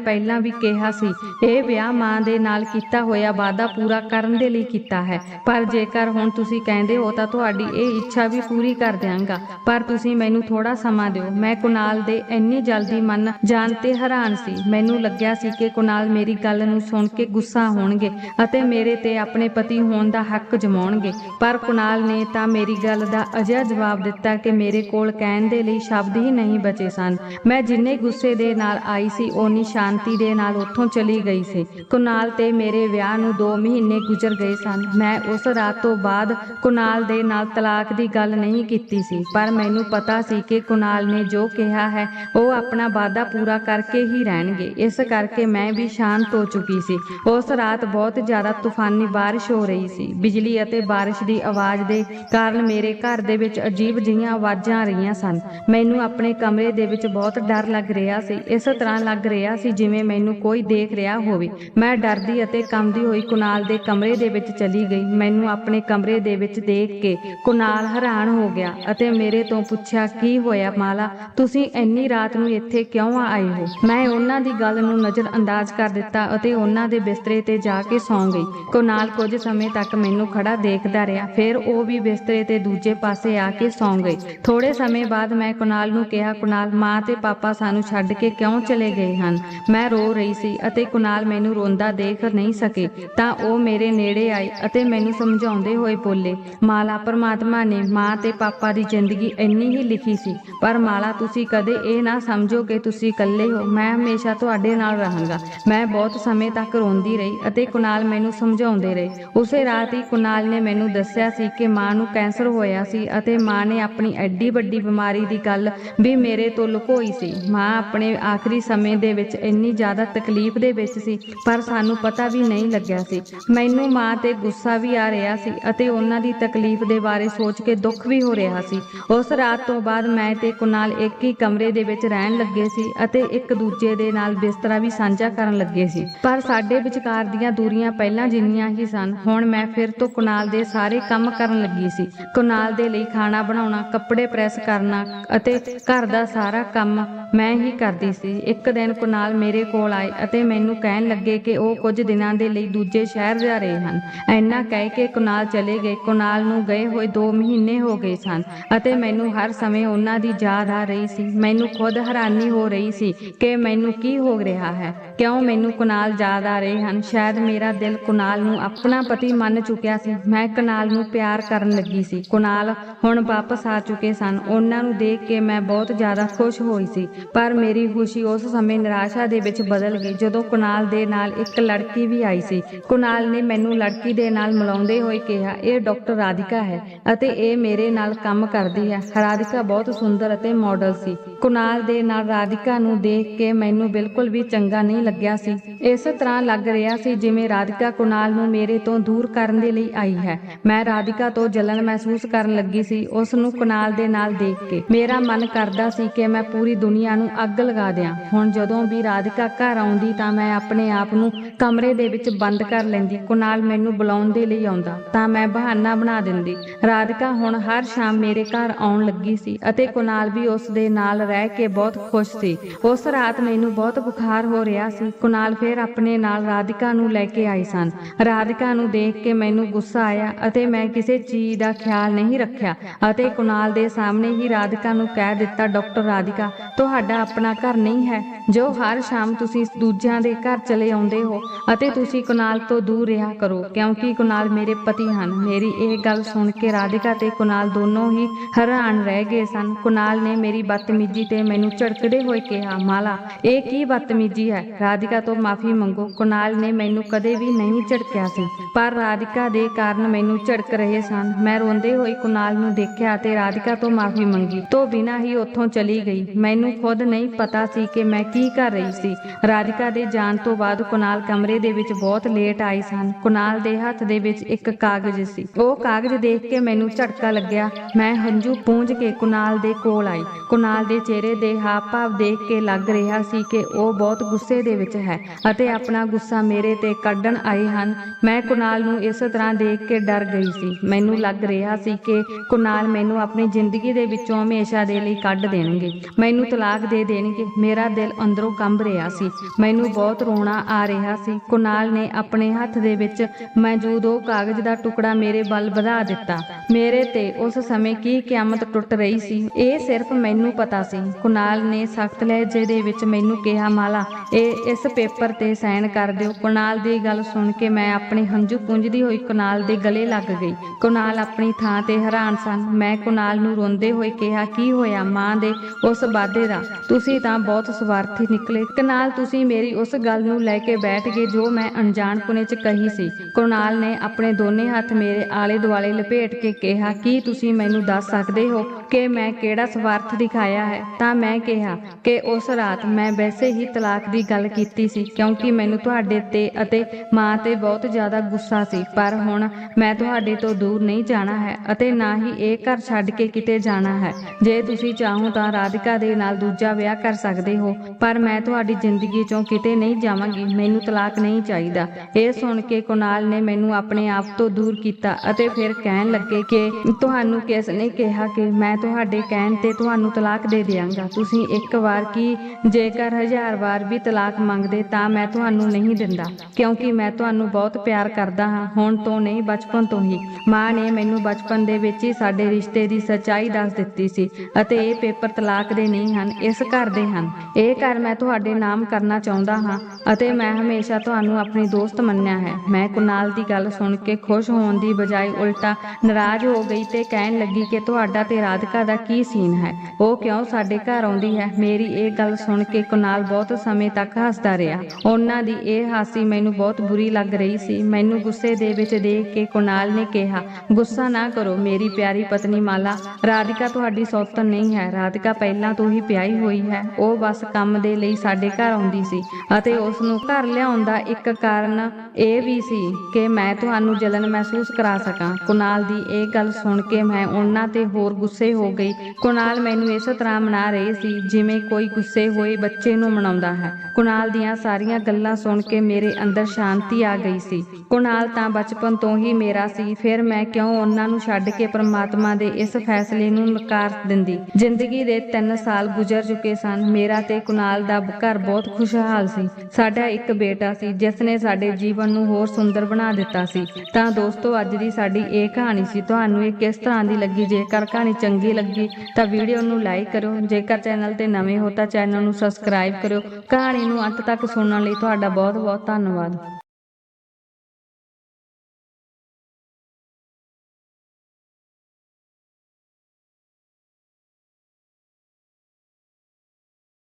ਪਹਿਲਾਂ ਵੀ ਕਿਹਾ ਸੀ, ਇਹ ਵਿਆਹ ਮਾਂ ਦੇ ਨਾਲ ਕੀਤਾ ਹੋਇਆ ਵਾਅਦਾ ਪੂਰਾ ਕਰਨ ਦੇ ਲਈ ਕੀਤਾ ਹੈ, ਪਰ ਜੇਕਰ ਹੁਣ ਤੁਸੀਂ ਕਹਿੰਦੇ ਹੋ ਤਾਂ ਤੁਹਾਡੀ ਇਹ ਇੱਛਾ ਵੀ ਪੂਰੀ ਕਰ ਦਿਆਂਗਾ, ਪਰ ਤੁਸੀਂ ਮੈਨੂੰ ਥੋੜਾ ਸਮਾਂ ਦਿਓ, ਮੈਂ ਕੁਨਾਲ ਦੇ ਇੰਨੀ ਜਲਦੀ ਮੰਨ ਜਾਣ ਤੇ ਹੈਰਾਨ ਸੀ, ਮੈਨੂੰ ਲੱਗਿਆ ਸੀ ਕਿ ਕੁਨਾਲ ਮੇਰੀ ਗੱਲ ਨੂੰ ਸੁਣ ਕੇ ਗੁੱਸਾ ਹੋਣਗੇ ਅਤੇ ਮੇਰੇ ਤੇ ਆਪਣੇ ਪਤੀ ਹੋਣ ਦਾ ਹੱਕ ਜਮਾਉਣਗੇ, ਪਰ ਕੁਨਾਲ ਨੇ ਤਾਂ ਮੇਰੀ ਗੱਲ ਦਾ ਅਜਿਹਾ ਜਵਾਬ ਦਿੱਤਾ ਕਿ ਮੇਰੇ ਕੋਲ ਕਹਿਣ ਦੇ ਲਈ ਸ਼ਬਦ ਹੀ ਨਹੀਂ ਬਚੇ ਸਨ। ਮੈਂ ਜਿੰਨੇ ਗੁੱਸੇ ਦੇ ਨਾਲ ਆਈ ਸੀ, ਓਨੀ ਸ਼ਾਂਤੀ ਦੇ ਨਾਲ ਉੱਥੋਂ ਚਲੀ ਗਈ ਸੀ। ਕੁਨਾਲ ਤੇ ਮੇਰੇ ਵਿਆਹ ਨੂੰ 2 ਮਹੀਨੇ ਗੁਜ਼ਰ ਗਏ ਸਨ। ਮੈਂ ਉਸ ਰਾਤ ਤੋਂ ਬਾਅਦ ਕੁਨਾਲ ਦੇ ਨਾਲ ਤਲਾਕ ਦੀ ਗੱਲ ਨਹੀਂ ਕੀਤੀ ਸੀ। ਪਰ ਮੈਨੂੰ ਪਤਾ ਸੀ ਕਿ ਕੁਨਾਲ ਨੇ ਜੋ ਕਿਹਾ ਹੈ, ਉਹ ਆਪਣਾ ਵਾਅਦਾ ਪੂਰਾ ਕਰਕੇ ਹੀ ਰਹਿਣਗੇ। ਇਸ ਕਰਕੇ ਮੈਂ ਵੀ ਸ਼ਾਂਤ ਹੋ ਚੁੱਕੀ ਸੀ। ਉਸ ਰਾਤ ਬਹੁਤ ਜ਼ਿਆਦਾ ਤੂਫਾਨੀ ਬਾਰਿਸ਼ ਹੋ ਰਹੀ ਸੀ। ਬਿਜਲੀ ਅਤੇ ਬਾਰਿਸ਼ ਦੀ ਆਵਾਜ਼ ਦੇ ਕਾਰਨ ਮੇਰੇ ਘਰ ਦੇ ਵਿੱਚ ਅਜੀਬ ਜਿਹੀਆਂ ਆਵਾਜ਼ਾਂ ਆ ਰਹੀਆਂ ਸਨ। ਮੈਨੂੰ ਆਪਣੇ ਕਮਰੇ ਦੇ ਵਿੱਚ ਬਹੁਤ ਡਰ ਲੱਗ ਰਿਹਾ ਸੀ। ਇਸ ਤਰ੍ਹਾਂ ਲੱਗ ਰਿਹਾ ਸੀ ਜਿਵੇਂ ਮੈਨੂੰ ਕੋਈ ਦੇਖ ਰਿਹਾ ਹੋਵੇ। ਮੈਂ ਡਰਦੀ ਅਤੇ ਕੰਬਦੀ ਹੋਈ ਕੁਨਾਲ ਦੇ ਕਮਰੇ ਦੇ ਵਿੱਚ ਚਲੀ ਗਈ। ਮੈਨੂੰ ਆਪਣੇ ਕਮਰੇ ਦੇ ਵਿੱਚ ਦੇਖ ਕੇ ਕੁਨਾਲ ਹੈਰਾਨ ਹੋ ਗਿਆ ਅਤੇ ਮੇਰੇ ਤੋਂ ਪੁੱਛਿਆ, ਕੀ ਹੋਇਆ ਮਾਲਾ? ਤੁਸੀਂ ਇੰਨੀ ਰਾਤ ਨੂੰ ਇੱਥੇ ਕਿਉਂ ਆਏ ਹੋ? ਮੈਂ ਉਹਨਾਂ ਦੀ ਗੱਲ ਨੂੰ ਨਜ਼ਰ ਅੰਦਾਜ਼ ਕਰ ਦਿੱਤਾ ਅਤੇ ਉਹਨਾਂ ਦੇ ਬਿਸਤਰੇ ਤੇ ਜਾ ਕੇ ਸੌਂ ਗਈ। ਕੁਨਾਲ ਕੁਝ ਸਮੇਂ ਤੱਕ ਮੈਨੂੰ ਖੜਾ ਦੇਖਦਾ ਰਿਹਾ। ਫਿਰ ਉਹ ਵੀ ਬਿਸਤਰੇ ਤੇ ਦੂਜੇ ਪਾਸੇ ਆ ਕੇ ਸੌਂ ਗਈ ਥੋੜੇ ਸਮੇਂ ਬਾਅਦ ਮੈਂ ਕੁਨਾਲ ਨੂੰ ਕਿਹਾ ਕੁਨਾਲ ਮਾਂ ਤੇ ਪਾਪਾ ਸਾਨੂੰ ਛੱਡ ਕੇ ਕਿਉਂ ਚਲੇ ਗਏ ਹਨ? ਮੈਂ ਰੋ ਰਹੀ ਸੀ ਅਤੇ ਕੁਨਾਲ ਮੈਨੂੰ ਰੋਂਦਾ ਦੇਖ ਨਹੀਂ ਸਕੇ। ਤਾਂ ਉਹ ਮੇਰੇ ਨੇੜੇ ਆਏ ਅਤੇ ਮੈਨੂੰ ਸਮਝਾਉਂਦੇ ਹੋਏ ਬੋਲੇ, ਮਾਲਾ, ਪਰਮਾਤਮਾ ਨੇ ਮਾਂ ਤੇ ਪਾਪਾ ਦੀ ਜ਼ਿੰਦਗੀ ਇੰਨੀ ਹੀ ਲਿਖੀ ਸੀ, ਪਰ ਮਾਲਾ, ਤੁਸੀਂ ਕਦੇ ਇਹ ਨਾ ਸਮਝੋ ਕਿ ਤੁਸੀਂ ਇਕੱਲੇ ਹੋ। ਮੈਂ ਹਮੇਸ਼ਾ ਤੁਹਾਡੇ ਨਾਲ ਰਹਾਂਗਾ। ਮੈਂ ਬਹੁਤ ਸਮੇਂ ਤੱਕ ਰੋਂਦੀ ਰਹੀ ਅਤੇ ਕੁਨਾਲ ਮੈਨੂੰ ਸਮਝਾਉਂਦੇ ਰਹੇ। ਉਸੇ ਰਾਤ ਹੀ ਕੁਨਾਲ ਨੇ ਮੈਨੂੰ ਦੱਸਿਆ ਸੀ ਕਿ ਮਾਂ ਨੂੰ ਕੈਂਸਰ ਹੋਇਆ ਸੀ ਅਤੇ ਮਾਂ ਨੇ ਆਪਣੀ ਐਡੀ ਵੱਡੀ ਬਿਮਾਰੀ ਦੀ ਗੱਲ ਵੀ ਮੇਰੇ ਤੋਂ ਲੁਕੋਈ ਸੀ। ਮਾਂ ਆਪਣੇ ਆਖਰੀ ਸਮੇਂ ਦੇ ਵਿੱਚ ਇੰਨੀ ਜ਼ਿਆਦਾ ਤਕਲੀਫ ਦੇ ਵਿੱਚ ਸੀ, ਪਰ ਸਾਨੂੰ ਪਤਾ ਵੀ ਨਹੀਂ ਲੱਗਿਆ ਸੀ। ਮੈਨੂੰ ਮਾਂ ਤੇ ਗੁੱਸਾ ਵੀ ਆ ਰਿਹਾ ਸੀ ਅਤੇ ਉਹਨਾਂ ਦੀ ਤਕਲੀਫ ਦੇ ਬਾਰੇ ਸੋਚ ਕੇ ਦੁੱਖ ਵੀ ਹੋ ਰਿਹਾ ਸੀ। ਉਸ ਰਾਤ ਤੋਂ ਬਾਅਦ ਮੈਂ ਤੇ ਕੁਨਾਲ ਇੱਕ ਹੀ ਕਮਰੇ ਦੇ ਵਿੱਚ ਰਹਿਣ ਲੱਗੇ ਸੀ ਅਤੇ ਇੱਕ ਦੂਜੇ ਦੇ ਨਾਲ ਬਿਸਤਰਾ ਵੀ ਸਾਂਝਾ ਕਰਨ ਲੱਗੇ ਸੀ। ਪਰ ਸਾਡੇ ਵਿਚਕਾਰ ਦੀਆਂ ਦੂਰੀਆਂ ਪਹਿਲਾਂ ਜਿੰਨੀਆਂ ਹੀ ਸਨ, ਹੁਣ ਮੈਂ ਫਿਰ ਤੋਂ ਕੁਨਾਲ ਦੇ ਸਾਰੇ ਕੰਮ ਕਰਨ ਲੱਗੀ ਸੀ। ਕੁਨਾਲ ਦੇ ਲਈ ਖਾਣਾ ਬਣਾਉਣਾ, ਕੱਪੜੇ ਪ੍ਰੈਸ ਕਰਨਾ ਅਤੇ ਘਰ ਦਾ ਸਾਰਾ ਕੰਮ ਮੈਂ ਹੀ ਕਰਦੀ ਸੀ। ਇੱਕ ਦਿਨ ਕੁਨਾਲ ਮੇਰੇ ਕੋਲ ਆਏ ਅਤੇ ਮੈਨੂੰ ਕਹਿਣ ਲੱਗੇ ਕਿ ਉਹ ਕੁਝ ਦਿਨਾਂ ਦੇ ਲਈ ਦੂਜੇ ਸ਼ਹਿਰ ਜਾ ਰਹੇ ਹਨ। ਐਨਾ ਕਹਿ ਕੇ ਕੁਨਾਲ ਚਲੇ ਗਏ। ਕੁਨਾਲ ਨੂੰ ਗਏ ਹੋਏ 2 ਮਹੀਨੇ ਹੋ ਗਏ ਸਨ ਅਤੇ ਮੈਨੂੰ ਹਰ ਸਮੇਂ ਉਹਨਾਂ ਦੀ ਯਾਦ ਆ ਰਹੀ ਸੀ। ਮੈਨੂੰ ਖੁਦ ਹੈਰਾਨੀ ਹੋ ਰਹੀ ਸੀ ਕਿ ਮੈਨੂੰ ਕੀ ਹੋ ਰਿਹਾ ਹੈ। ਕਿਉਂ ਮੈਨੂੰ ਕੁਨਾਲ ਯਾਦ ਆ ਰਹੇ ਹਨ? ਸ਼ਾਇਦ ਮੇਰਾ ਦਿਲ ਕੁਨਾਲ ਨੂੰ ਆਪਣਾ ਪਤੀ ਮੰਨ ਚੁੱਕਿਆ ਸੀ। ਮੈਂ ਕੁਨਾਲ ਨੂੰ ਪਿਆਰ ਕਰਨ ਲੱਗੀ ਸੀ। ਕੁਨਾਲ ਹੁਣ ਵਾਪਸ ਆ ਚੁੱਕੇ ਸਨ। ਉਹਨਾਂ ਨੂੰ ਦੇਖ ਕੇ ਮੈਂ ਬਹੁਤ ਜ਼ਿਆਦਾ ਖੁਸ਼ ਹੋਈ ਸੀ। ਪਰ ਮੇਰੀ ਖੁਸ਼ੀ ਉਸ ਸਮੇਂ ਨਿਰਾਸ਼ਾ ਦੇ ਵਿੱਚ ਬਦਲ ਗਈ, ਜਦੋਂ ਕੁਨਾਲ ਦੇ ਨਾਲ ਇੱਕ ਲੜਕੀ ਵੀ ਆਈ ਸੀ। ਕੁਨਾਲ ਨੇ ਮੈਨੂੰ ਲੜਕੀ ਦੇ ਨਾਲ ਮਿਲਾਉਂਦੇ ਹੋਏ ਕਿਹਾ, ਇਹ ਡਾਕਟਰ ਰਾਧਿਕਾ ਹੈ ਅਤੇ ਇਹ ਮੇਰੇ ਨਾਲ ਕੰਮ ਕਰਦੀ ਹੈ। ਰਾਧਿਕਾ ਬਹੁਤ ਸੁੰਦਰ ਅਤੇ ਮਾਡਲ ਸੀ। ਕੁਨਾਲ ਦੇ ਨਾਲ ਰਾਧਿਕਾ ਨੂੰ ਦੇਖ ਕੇ ਮੈਨੂੰ ਬਿਲਕੁਲ ਵੀ ਚੰਗਾ ਨਹੀਂ ਲੱਗਿਆ ਸੀ। ਇਸ ਤਰ੍ਹਾਂ ਲੱਗ ਰਿਹਾ ਸੀ ਜਿਵੇਂ ਰਾਧਿਕਾ ਕੁਨਾਲ ਨੂੰ ਮੇਰੇ ਤੋਂ ਦੂਰ ਕਰਨ ਦੇ ਲਈ ਆਈ ਹੈ। ਮੈਂ ਰਾਧਿਕਾ ਤੋਂ ਜਲਨ ਮਹਿਸੂਸ ਕਰਨ ਲੱਗੀ ਸੀ, ਉਸ ਨੂੰ ਕੁਨਾਲ ਦੇ ਨਾਲ ਦੇਖ ਕੇ। ਮੇਰਾ ਮਨ ਕਰਦਾ ਸੀ ਕਿ ਮੈਂ ਪੂਰੀ ਦੁਨੀਆ ਨੂੰ ਅੱਗ ਲਗਾ ਦਿਆਂ। ਹੁਣ ਜਦੋਂ ਵੀ ਰਾਧਿਕਾ ਘਰ ਆਉਂਦੀ ਤਾਂ ਮੈਂ ਆਪਣੇ ਆਪ ਨੂੰ ਕਮਰੇ ਦੇ ਵਿੱਚ ਬੰਦ ਕਰ ਲੈਂਦੀ। ਕੁਨਾਲ ਮੈਨੂੰ ਬੁਲਾਉਣ ਦੇ ਲਈ ਆਉਂਦਾ, ਤਾਂ ਮੈਂ ਬਹਾਨਾ ਬਣਾ ਦਿੰਦੀ। ਰਾਧਿਕਾ ਹੁਣ ਹਰ ਸ਼ਾਮ ਮੇਰੇ ਘਰ ਆਉਣ ਲੱਗੀ ਸੀ ਅਤੇ ਕੁਨਾਲ ਵੀ ਉਸ ਦੇ ਨਾਲ ਰਹਿ ਕੇ ਬਹੁਤ ਖੁਸ਼ ਸੀ। ਉਸ ਰਾਤ ਮੈਨੂੰ ਬਹੁਤ ਬੁਖਾਰ ਹੋ ਰਿਹਾ ਸੀ। ਕੁਨਾਲ ਫੇਰ ਆਪਣੇ ਨਾਲ ਰਾਧਿਕਾ ਨੂੰ ਲੈ ਕੇ ਆਈ ਸਨ। ਰਾਧਿਕਾ ਨੂੰ ਦੇਖ ਕੇ ਮੈਨੂੰ ਗੁੱਸਾ ਆਇਆ ਅਤੇ ਮੈਂ ਕਿਸੇ ਚੀਜ਼ ਦਾ ਖਿਆਲ ਨਹੀਂ ਰੱਖਿਆ ਅਤੇ ਕੁਨਾਲ ਦੇ ਸਾਹਮਣੇ ਹੀ ਰਾਧਿਕਾ ਨੂੰ ਕਹਿ ਦਿੱਤਾ, ਡਾਕਟਰ ਰਾਧਿਕਾ, ਤੁਹਾਡਾ ਤੁਹਾਡਾ ਆਪਣਾ ਘਰ ਨਹੀਂ ਹੈ, ਜੋ ਹਰ ਸ਼ਾਮ ਤੁਸੀਂ ਦੂਜਿਆਂ ਦੇ ਘਰ ਚਲੇ ਆਉਂਦੇ ਹੋ ਅਤੇ ਤੁਸੀਂ ਕੁਨਾਲ ਤੋਂ ਦੂਰ ਰਿਹਾ ਕਰੋ, ਕਿਉਂਕਿ ਕੁਨਾਲ ਮੇਰੇ ਪਤੀ ਹਨ। ਮੇਰੀ ਇਹ ਗੱਲ ਸੁਣ ਕੇ ਰਾਧਿਕਾ ਤੇ ਕੁਨਾਲ ਦੋਨੋਂ ਹੀ ਹੈਰਾਨ ਰਹਿ ਗਏ ਸਨ। ਕੁਨਾਲ ਨੇ ਮੇਰੀ ਬਦਤਮੀਜ਼ੀ ਤੇ ਮੈਨੂੰ ਝੜਕਦੇ ਹੋਏ ਕਿਹਾ, ਮਾਲਾ, ਇਹ ਕੀ ਬਦਤਮੀਜ਼ੀ ਹੈ? ਰਾਧਿਕਾ ਤੋਂ ਮਾਫੀ ਮੰਗੋ। ਕੁਨਾਲ ਨੇ ਮੈਨੂੰ ਕਦੇ ਵੀ ਨਹੀਂ ਝੜਕਿਆ ਸੀ, ਪਰ ਰਾਧਿਕਾ ਦੇ ਕਾਰਨ ਮੈਨੂੰ ਝੜਕ ਰਹੇ ਸਨ। ਮੈਂ ਰੋਂਦੇ ਹੋਏ ਕੁਨਾਲ ਨੂੰ ਦੇਖਿਆ ਤੇ ਰਾਧਿਕਾ ਤੋਂ ਮਾਫੀ ਮੰਗੀ। ਤੋਂ ਬਿਨਾਂ ਹੀ ਉੱਥੋਂ ਚਲੀ ਗਈ। ਮੈਨੂੰ ਖੁਦ ਨਹੀਂ ਪਤਾ ਸੀ ਕਿ ਮੈਂ ਕੀ ਕਰ ਰਹੀ ਸੀ। ਰਾਧਿਕਾ ਦੇ ਜਾਣ ਤੋਂ ਬਾਅਦ ਕੁਨਾਲ ਕਮਰੇ ਦੇ ਵਿੱਚ ਬਹੁਤ ਲੇਟ ਆਏ ਸਨ। ਕੁਨਾਲ ਦੇ ਹੱਥ ਦੇ ਵਿੱਚ ਇੱਕ ਕਾਗਜ਼ ਸੀ। ਉਹ ਕਾਗਜ਼ ਦੇਖ ਕੇ ਮੈਨੂੰ ਝਟਕਾ ਲੱਗਿਆ। ਮੈਂ ਹੰਝੂ ਪੂੰਝ ਕੇ ਕੁਨਾਲ ਦੇ ਕੋਲ ਆਈ। ਕੁਨਾਲ ਦੇ ਚਿਹਰੇ ਦੇ ਹਾਵ ਭਾਵ ਦੇਖ ਕੇ ਲੱਗ ਰਿਹਾ ਸੀ ਕਿ ਉਹ ਬਹੁਤ ਗੁੱਸੇ ਦੇ ਵਿੱਚ ਹੈ ਅਤੇ ਆਪਣਾ ਗੁੱਸਾ ਮੇਰੇ ਤੇ ਕੱਢਣ ਆਏ ਹਨ। ਮੈਂ ਕੁਨਾਲ ਨੂੰ ਇਸ ਤਰ੍ਹਾਂ ਦੇਖ ਕੇ ਡਰ ਗਈ ਸੀ। ਮੈਨੂੰ ਲੱਗ ਰਿਹਾ ਸੀ ਕਿ ਕੁਨਾਲ ਮੈਨੂੰ ਆਪਣੀ ਜ਼ਿੰਦਗੀ ਦੇ ਵਿੱਚੋਂ ਹਮੇਸ਼ਾ ਦੇ ਲਈ ਕੱਢ ਦੇਣਗੇ। ਮੈਨੂੰ ਤਲਾਕ ਦੇ ਦੇਣਗੇ। ਮੇਰਾ ਦਿਲ ਅੰਦਰੋਂ ਕੰਬ ਰਿਹਾ ਸੀ। ਮੈਨੂੰ ਬਹੁਤ ਰੋਣਾ ਆ ਰਿਹਾ ਸੀ। ਕੁਨਾਲ ਨੇ ਆਪਣੇ ਹੱਥ ਦੇ ਵਿੱਚ ਮੌਜੂਦ ਉਹ ਕਾਗਜ਼ ਦਾ ਟੁਕੜਾ ਮੇਰੇ ਵੱਲ ਵਧਾ ਦਿੱਤਾ। ਮੇਰੇ ਤੇ ਉਸ ਸਮੇਂ ਕੀ ਕਿਆਮਤ ਟੁੱਟ ਰਹੀ ਸੀ, ਇਹ ਸਿਰਫ ਮੈਨੂੰ ਪਤਾ ਸੀ। ਕੁਨਾਲ ਨੇ ਸਖਤ ਲਹਿਜੇ ਦੇ ਵਿੱਚ ਮੈਨੂੰ ਕਿਹਾ, ਮਾਲਾ, ਇਹ ਇਸ ਪੇਪਰ ਤੇ ਸਾਈਨ ਕਰ ਦਿਓ। ਕੁਨਾਲ ਦੀ ਗੱਲ ਸੁਣ ਕੇ ਮੈਂ ਆਪਣੇ ਹੰਝੂ ਪੁੰਝਦੀ ਹੋਈ ਕੁਨਾਲ ਦੇ ਗਲੇ ਲੱਗ ਗਈ। ਕੁਨਾਲ ਆਪਣੀ ਥਾਂ ਤੇ ਹੈਰਾਨ ਸਨ। ਮੈਂ ਕੁਨਾਲ ਨੂੰ ਰੋਂਦੇ ਹੋਏ ਕਿਹਾ, ਕੀ ਹੋਇਆ ਮਾਂ ਦੇ ਉਸ ਵਾਅਦੇ ਦਾ? ਤੁਸੀਂ ਤਾਂ ਬਹੁਤ ਸਵਾਰਥੀ ਨਿਕਲੇ ਕੁਨਾਲ ਤੁਸੀਂ ਮੇਰੀ ਉਸ ਗੱਲ ਨੂੰ ਲੈ ਕੇ ਬੈਠ ਗਏ ਜੋ ਮੈਂ ਅਣਜਾਣਪੁਣੇ ਚ ਕਹੀ ਸੀ। ਕੁਨਾਲ ਨੇ ਆਪਣੇ ਦੋਨੇ ਹੱਥ ਮੇਰੇ ਆਲੇ ਦੁਆਲੇ ਲਪੇਟ ਕੇ ਕਿਹਾ, ਕੀ ਤੁਸੀਂ ਮੈਨੂੰ ਦੱਸ ਸਕਦੇ ਹੋ ਕਿ ਮੈਂ ਕਿਹੜਾ ਸਵਾਰਥ ਦਿਖਾਇਆ ਹੈ? ਤਾਂ ਮੈਂ ਕਿਹਾ ਕਿ ਉਸ ਰਾਤ ਮੈਂ ਵੈਸੇ ਹੀ ਤਲਾਕ ਦੀ ਗੱਲ ਕੀਤੀ ਸੀ, ਕਿਉਂਕਿ ਮੈਨੂੰ ਤੁਹਾਡੇ ਤੇ ਅਤੇ ਮਾਂ ਤੇ ਬਹੁਤ ਜ਼ਿਆਦਾ ਗੁੱਸਾ ਸੀ, ਪਰ ਹੁਣ ਮੈਂ ਤੁਹਾਡੇ ਤੋਂ ਦੂਰ ਨਹੀਂ ਜਾਣਾ ਹੈ ਅਤੇ ਨਾ ਹੀ ਇਹ ਘਰ ਛੱਡ ਕੇ ਕਿਤੇ ਜਾਣਾ ਹੈ। ਜੇ ਤੁਸੀਂ ਚਾਹੋ ਤਾਂ ਰਾਧਿਕਾ ਦੇ ਨਾਲ ਦੂਜੇ ਵਿਆਹ ਕਰ ਸਕਦੇ ਹੋ, ਪਰ ਮੈਂ ਤੁਹਾਡੀ ਜ਼ਿੰਦਗੀ ਚੋਂ ਕਿਤੇ ਨਹੀਂ ਜਾਵਾਂਗੀ, ਮੈਨੂੰ ਤਲਾਕ ਨਹੀਂ ਚਾਹੀਦਾ। ਇਹ ਸੁਣ ਕੇ ਕੁਨਾਲ ਨੇ ਮੈਨੂੰ ਆਪਣੇ ਆਪ ਤੋਂ ਦੂਰ ਕੀਤਾ ਅਤੇ ਫਿਰ ਕਹਿਣ ਲੱਗੇ ਕਿ ਤੁਹਾਨੂੰ ਕਿਸ ਨੇ ਕਿਹਾ ਕਿ ਮੈਂ ਤੁਹਾਡੇ ਕਹਿਣ ਤੇ ਤੁਹਾਨੂੰ ਤਲਾਕ ਦੇ ਦਿਆਂਗਾ? ਤੁਸੀਂ ਇੱਕ ਵਾਰ ਕੀ ਜੇਕਰ ਹਜ਼ਾਰ ਵਾਰ ਵੀ ਤਲਾਕ ਮੰਗਦੇ ਤਾਂ ਮੈਂ ਤੁਹਾਨੂੰ ਨਹੀਂ ਦਿੰਦਾ, ਕਿਉਂਕਿ ਮੈਂ ਤੁਹਾਨੂੰ ਬਹੁਤ ਪਿਆਰ ਕਰਦਾ ਹਾਂ, ਹੁਣ ਤੋਂ ਨਹੀਂ, ਬਚਪਨ ਤੋਂ ਹੀ। ਮਾਂ ਨੇ ਮੈਨੂੰ ਬਚਪਨ ਦੇ ਵਿੱਚ ਹੀ ਸਾਡੇ ਰਿਸ਼ਤੇ ਦੀ ਸੱਚਾਈ ਦੱਸ ਦਿੱਤੀ ਸੀ ਅਤੇ ਇਹ ਪੇਪਰ ਤਲਾਕ ਦੇ ਨਹੀਂ ਹਨ ਇਸ ਘਰ ਦੇ ਹਨ। ਇਹ ਘਰ ਮੈਂ ਤੁਹਾਡੇ ਨਾਮ ਕਰਨਾ ਚਾਹੁੰਦਾ ਹਾਂ ਅਤੇ ਮੈਂ ਹਮੇਸ਼ਾ ਤੁਹਾਨੂੰ ਆਪਣੀ ਦੋਸਤ ਮੰਨਿਆ ਹੈ। ਮੈਂ ਕੁਨਾਲ ਦੀ ਗੱਲ ਸੁਣ ਕੇ ਖੁਸ਼ ਹੋਣ ਦੀ ਬਜਾਏ ਉਲਟਾ ਨਾਰਾਜ਼ ਹੋ ਗਈ ਤੇ ਕਹਿਣ ਲੱਗੀ ਕਿ ਤੁਹਾਡਾ ਤੇ ਰਾਧਿਕਾ ਦਾ ਕੀ ਸੀਨ ਹੈ? ਉਹ ਕਿਉਂ ਸਾਡੇ ਘਰ ਆਉਂਦੀ ਹੈ? ਮੇਰੀ ਇਹ ਗੱਲ ਸੁਣ ਕੇ ਕੁਨਾਲ ਬਹੁਤ ਸਮੇਂ ਤੱਕ ਹੱਸਦਾ ਰਿਹਾ। ਉਹਨਾਂ ਦੀ ਇਹ ਹਾਸੀ ਮੈਨੂੰ ਬਹੁਤ ਬੁਰੀ ਲੱਗ ਰਹੀ ਸੀ। ਮੈਨੂੰ ਗੁੱਸੇ ਦੇ ਵਿੱਚ ਦੇਖ ਕੇ ਕੁਨਾਲ ਨੇ ਕਿਹਾ, ਗੁੱਸਾ ਨਾ ਕਰੋ ਮੇਰੀ ਪਿਆਰੀ ਪਤਨੀ ਮਾਲਾ। ਰਾਧਿਕਾ ਤੁਹਾਡੀ ਸੌਤਨ ਨਹੀਂ ਹੈ। ਰਾਧਿਕਾ ਪਹਿਲਾਂ ਤੋਂ ਹੀ ਪਿਆਰੀ ਪਿਆਈ ਹੋਈ ਹੈ। ਉਹ ਬਸ ਕੰਮ ਦੇ ਲਈ ਸਾਡੇ ਘਰ ਆਉਂਦੀ ਸੀ ਅਤੇ ਉਸ ਨੂੰ ਘਰ ਲਿਆਉਣ ਦਾ ਇੱਕ ਕਾਰਨ ਇਹ ਵੀ ਸੀ ਕਿ ਮੈਂ ਤੁਹਾਨੂੰ ਜਲਨ ਮਹਿਸੂਸ ਕਰਾ ਸਕਾਂ। ਕੁਨਾਲ ਦੀ ਇਹ ਗੱਲ ਸੁਣ ਕੇ ਮੈਂ ਉਹਨਾਂ ਤੇ ਹੋਰ ਗੁੱਸੇ ਹੋ ਗਈ। ਕੁਨਾਲ ਮੈਨੂੰ ਇਸ ਤਰ੍ਹਾਂ ਮਨਾ ਰਹੇ ਸੀ ਜਿਵੇਂ ਕੋਈ ਗੁੱਸੇ ਹੋਏ ਬੱਚੇ ਨੂੰ ਮਨਾਉਂਦਾ ਹੈ। ਕੁਨਾਲ ਦੀਆਂ ਸਾਰੀਆਂ ਗੱਲਾਂ ਸੁਣ ਕੇ ਮੇਰੇ ਅੰਦਰ ਸ਼ਾਂਤੀ ਆ ਗਈ ਸੀ। ਕੁਨਾਲ ਤਾਂ ਬਚਪਨ ਤੋਂ ਹੀ ਮੇਰਾ ਸੀ, ਫਿਰ ਮੈਂ ਕਿਉਂ ਉਹਨਾਂ ਨੂੰ ਛੱਡ ਕੇ ਪ੍ਰਮਾਤਮਾ ਦੇ ਇਸ ਫੈਸਲੇ ਨੂੰ ਨਕਾਰ ਦਿੰਦੀ? ਜ਼ਿੰਦਗੀ ਦੇ 3 ਸਾਲ ਗੁਜ਼ਰ ਚੁੱਕੇ ਸਨ। ਮੇਰਾ ਤੇ ਕੁਨਾਲ ਦਾ ਘਰ ਬਹੁਤ ਖੁਸ਼ਹਾਲ ਸੀ। ਸਾਡਾ ਇੱਕ ਬੇਟਾ ਸੀ ਜਿਸ ਨੇ ਸਾਡੇ ਜੀਵਨ ਨੂੰ ਹੋਰ ਸੁੰਦਰ ਬਣਾ ਦਿੱਤਾ ਸੀ। ਤਾਂ ਦੋਸਤੋ, ਅੱਜ ਦੀ ਸਾਡੀ ਇਹ ਕਹਾਣੀ ਸੀ। ਤੁਹਾਨੂੰ ਇਹ ਕਿਸ ਤਰ੍ਹਾਂ ਦੀ ਲੱਗੀ? ਜੇਕਰ ਕਹਾਣੀ ਚੰਗੀ ਲੱਗੀ, ਤਾਂ ਵੀਡੀਓ ਨੂੰ ਲਾਈਕ ਕਰੋ ਜੇਕਰ ਚੈਨਲ ਤੇ ਨਵੇਂ ਹੋ, ਤਾਂ ਚੈਨਲ ਨੂੰ ਸਬਸਕ੍ਰਾਈਬ ਕਰਿਓ। ਕਹਾਣੀ ਨੂੰ ਅੰਤ ਤੱਕ ਸੁਣਨ ਲਈ ਤੁਹਾਡਾ ਬਹੁਤ ਬਹੁਤ ਧੰਨਵਾਦ।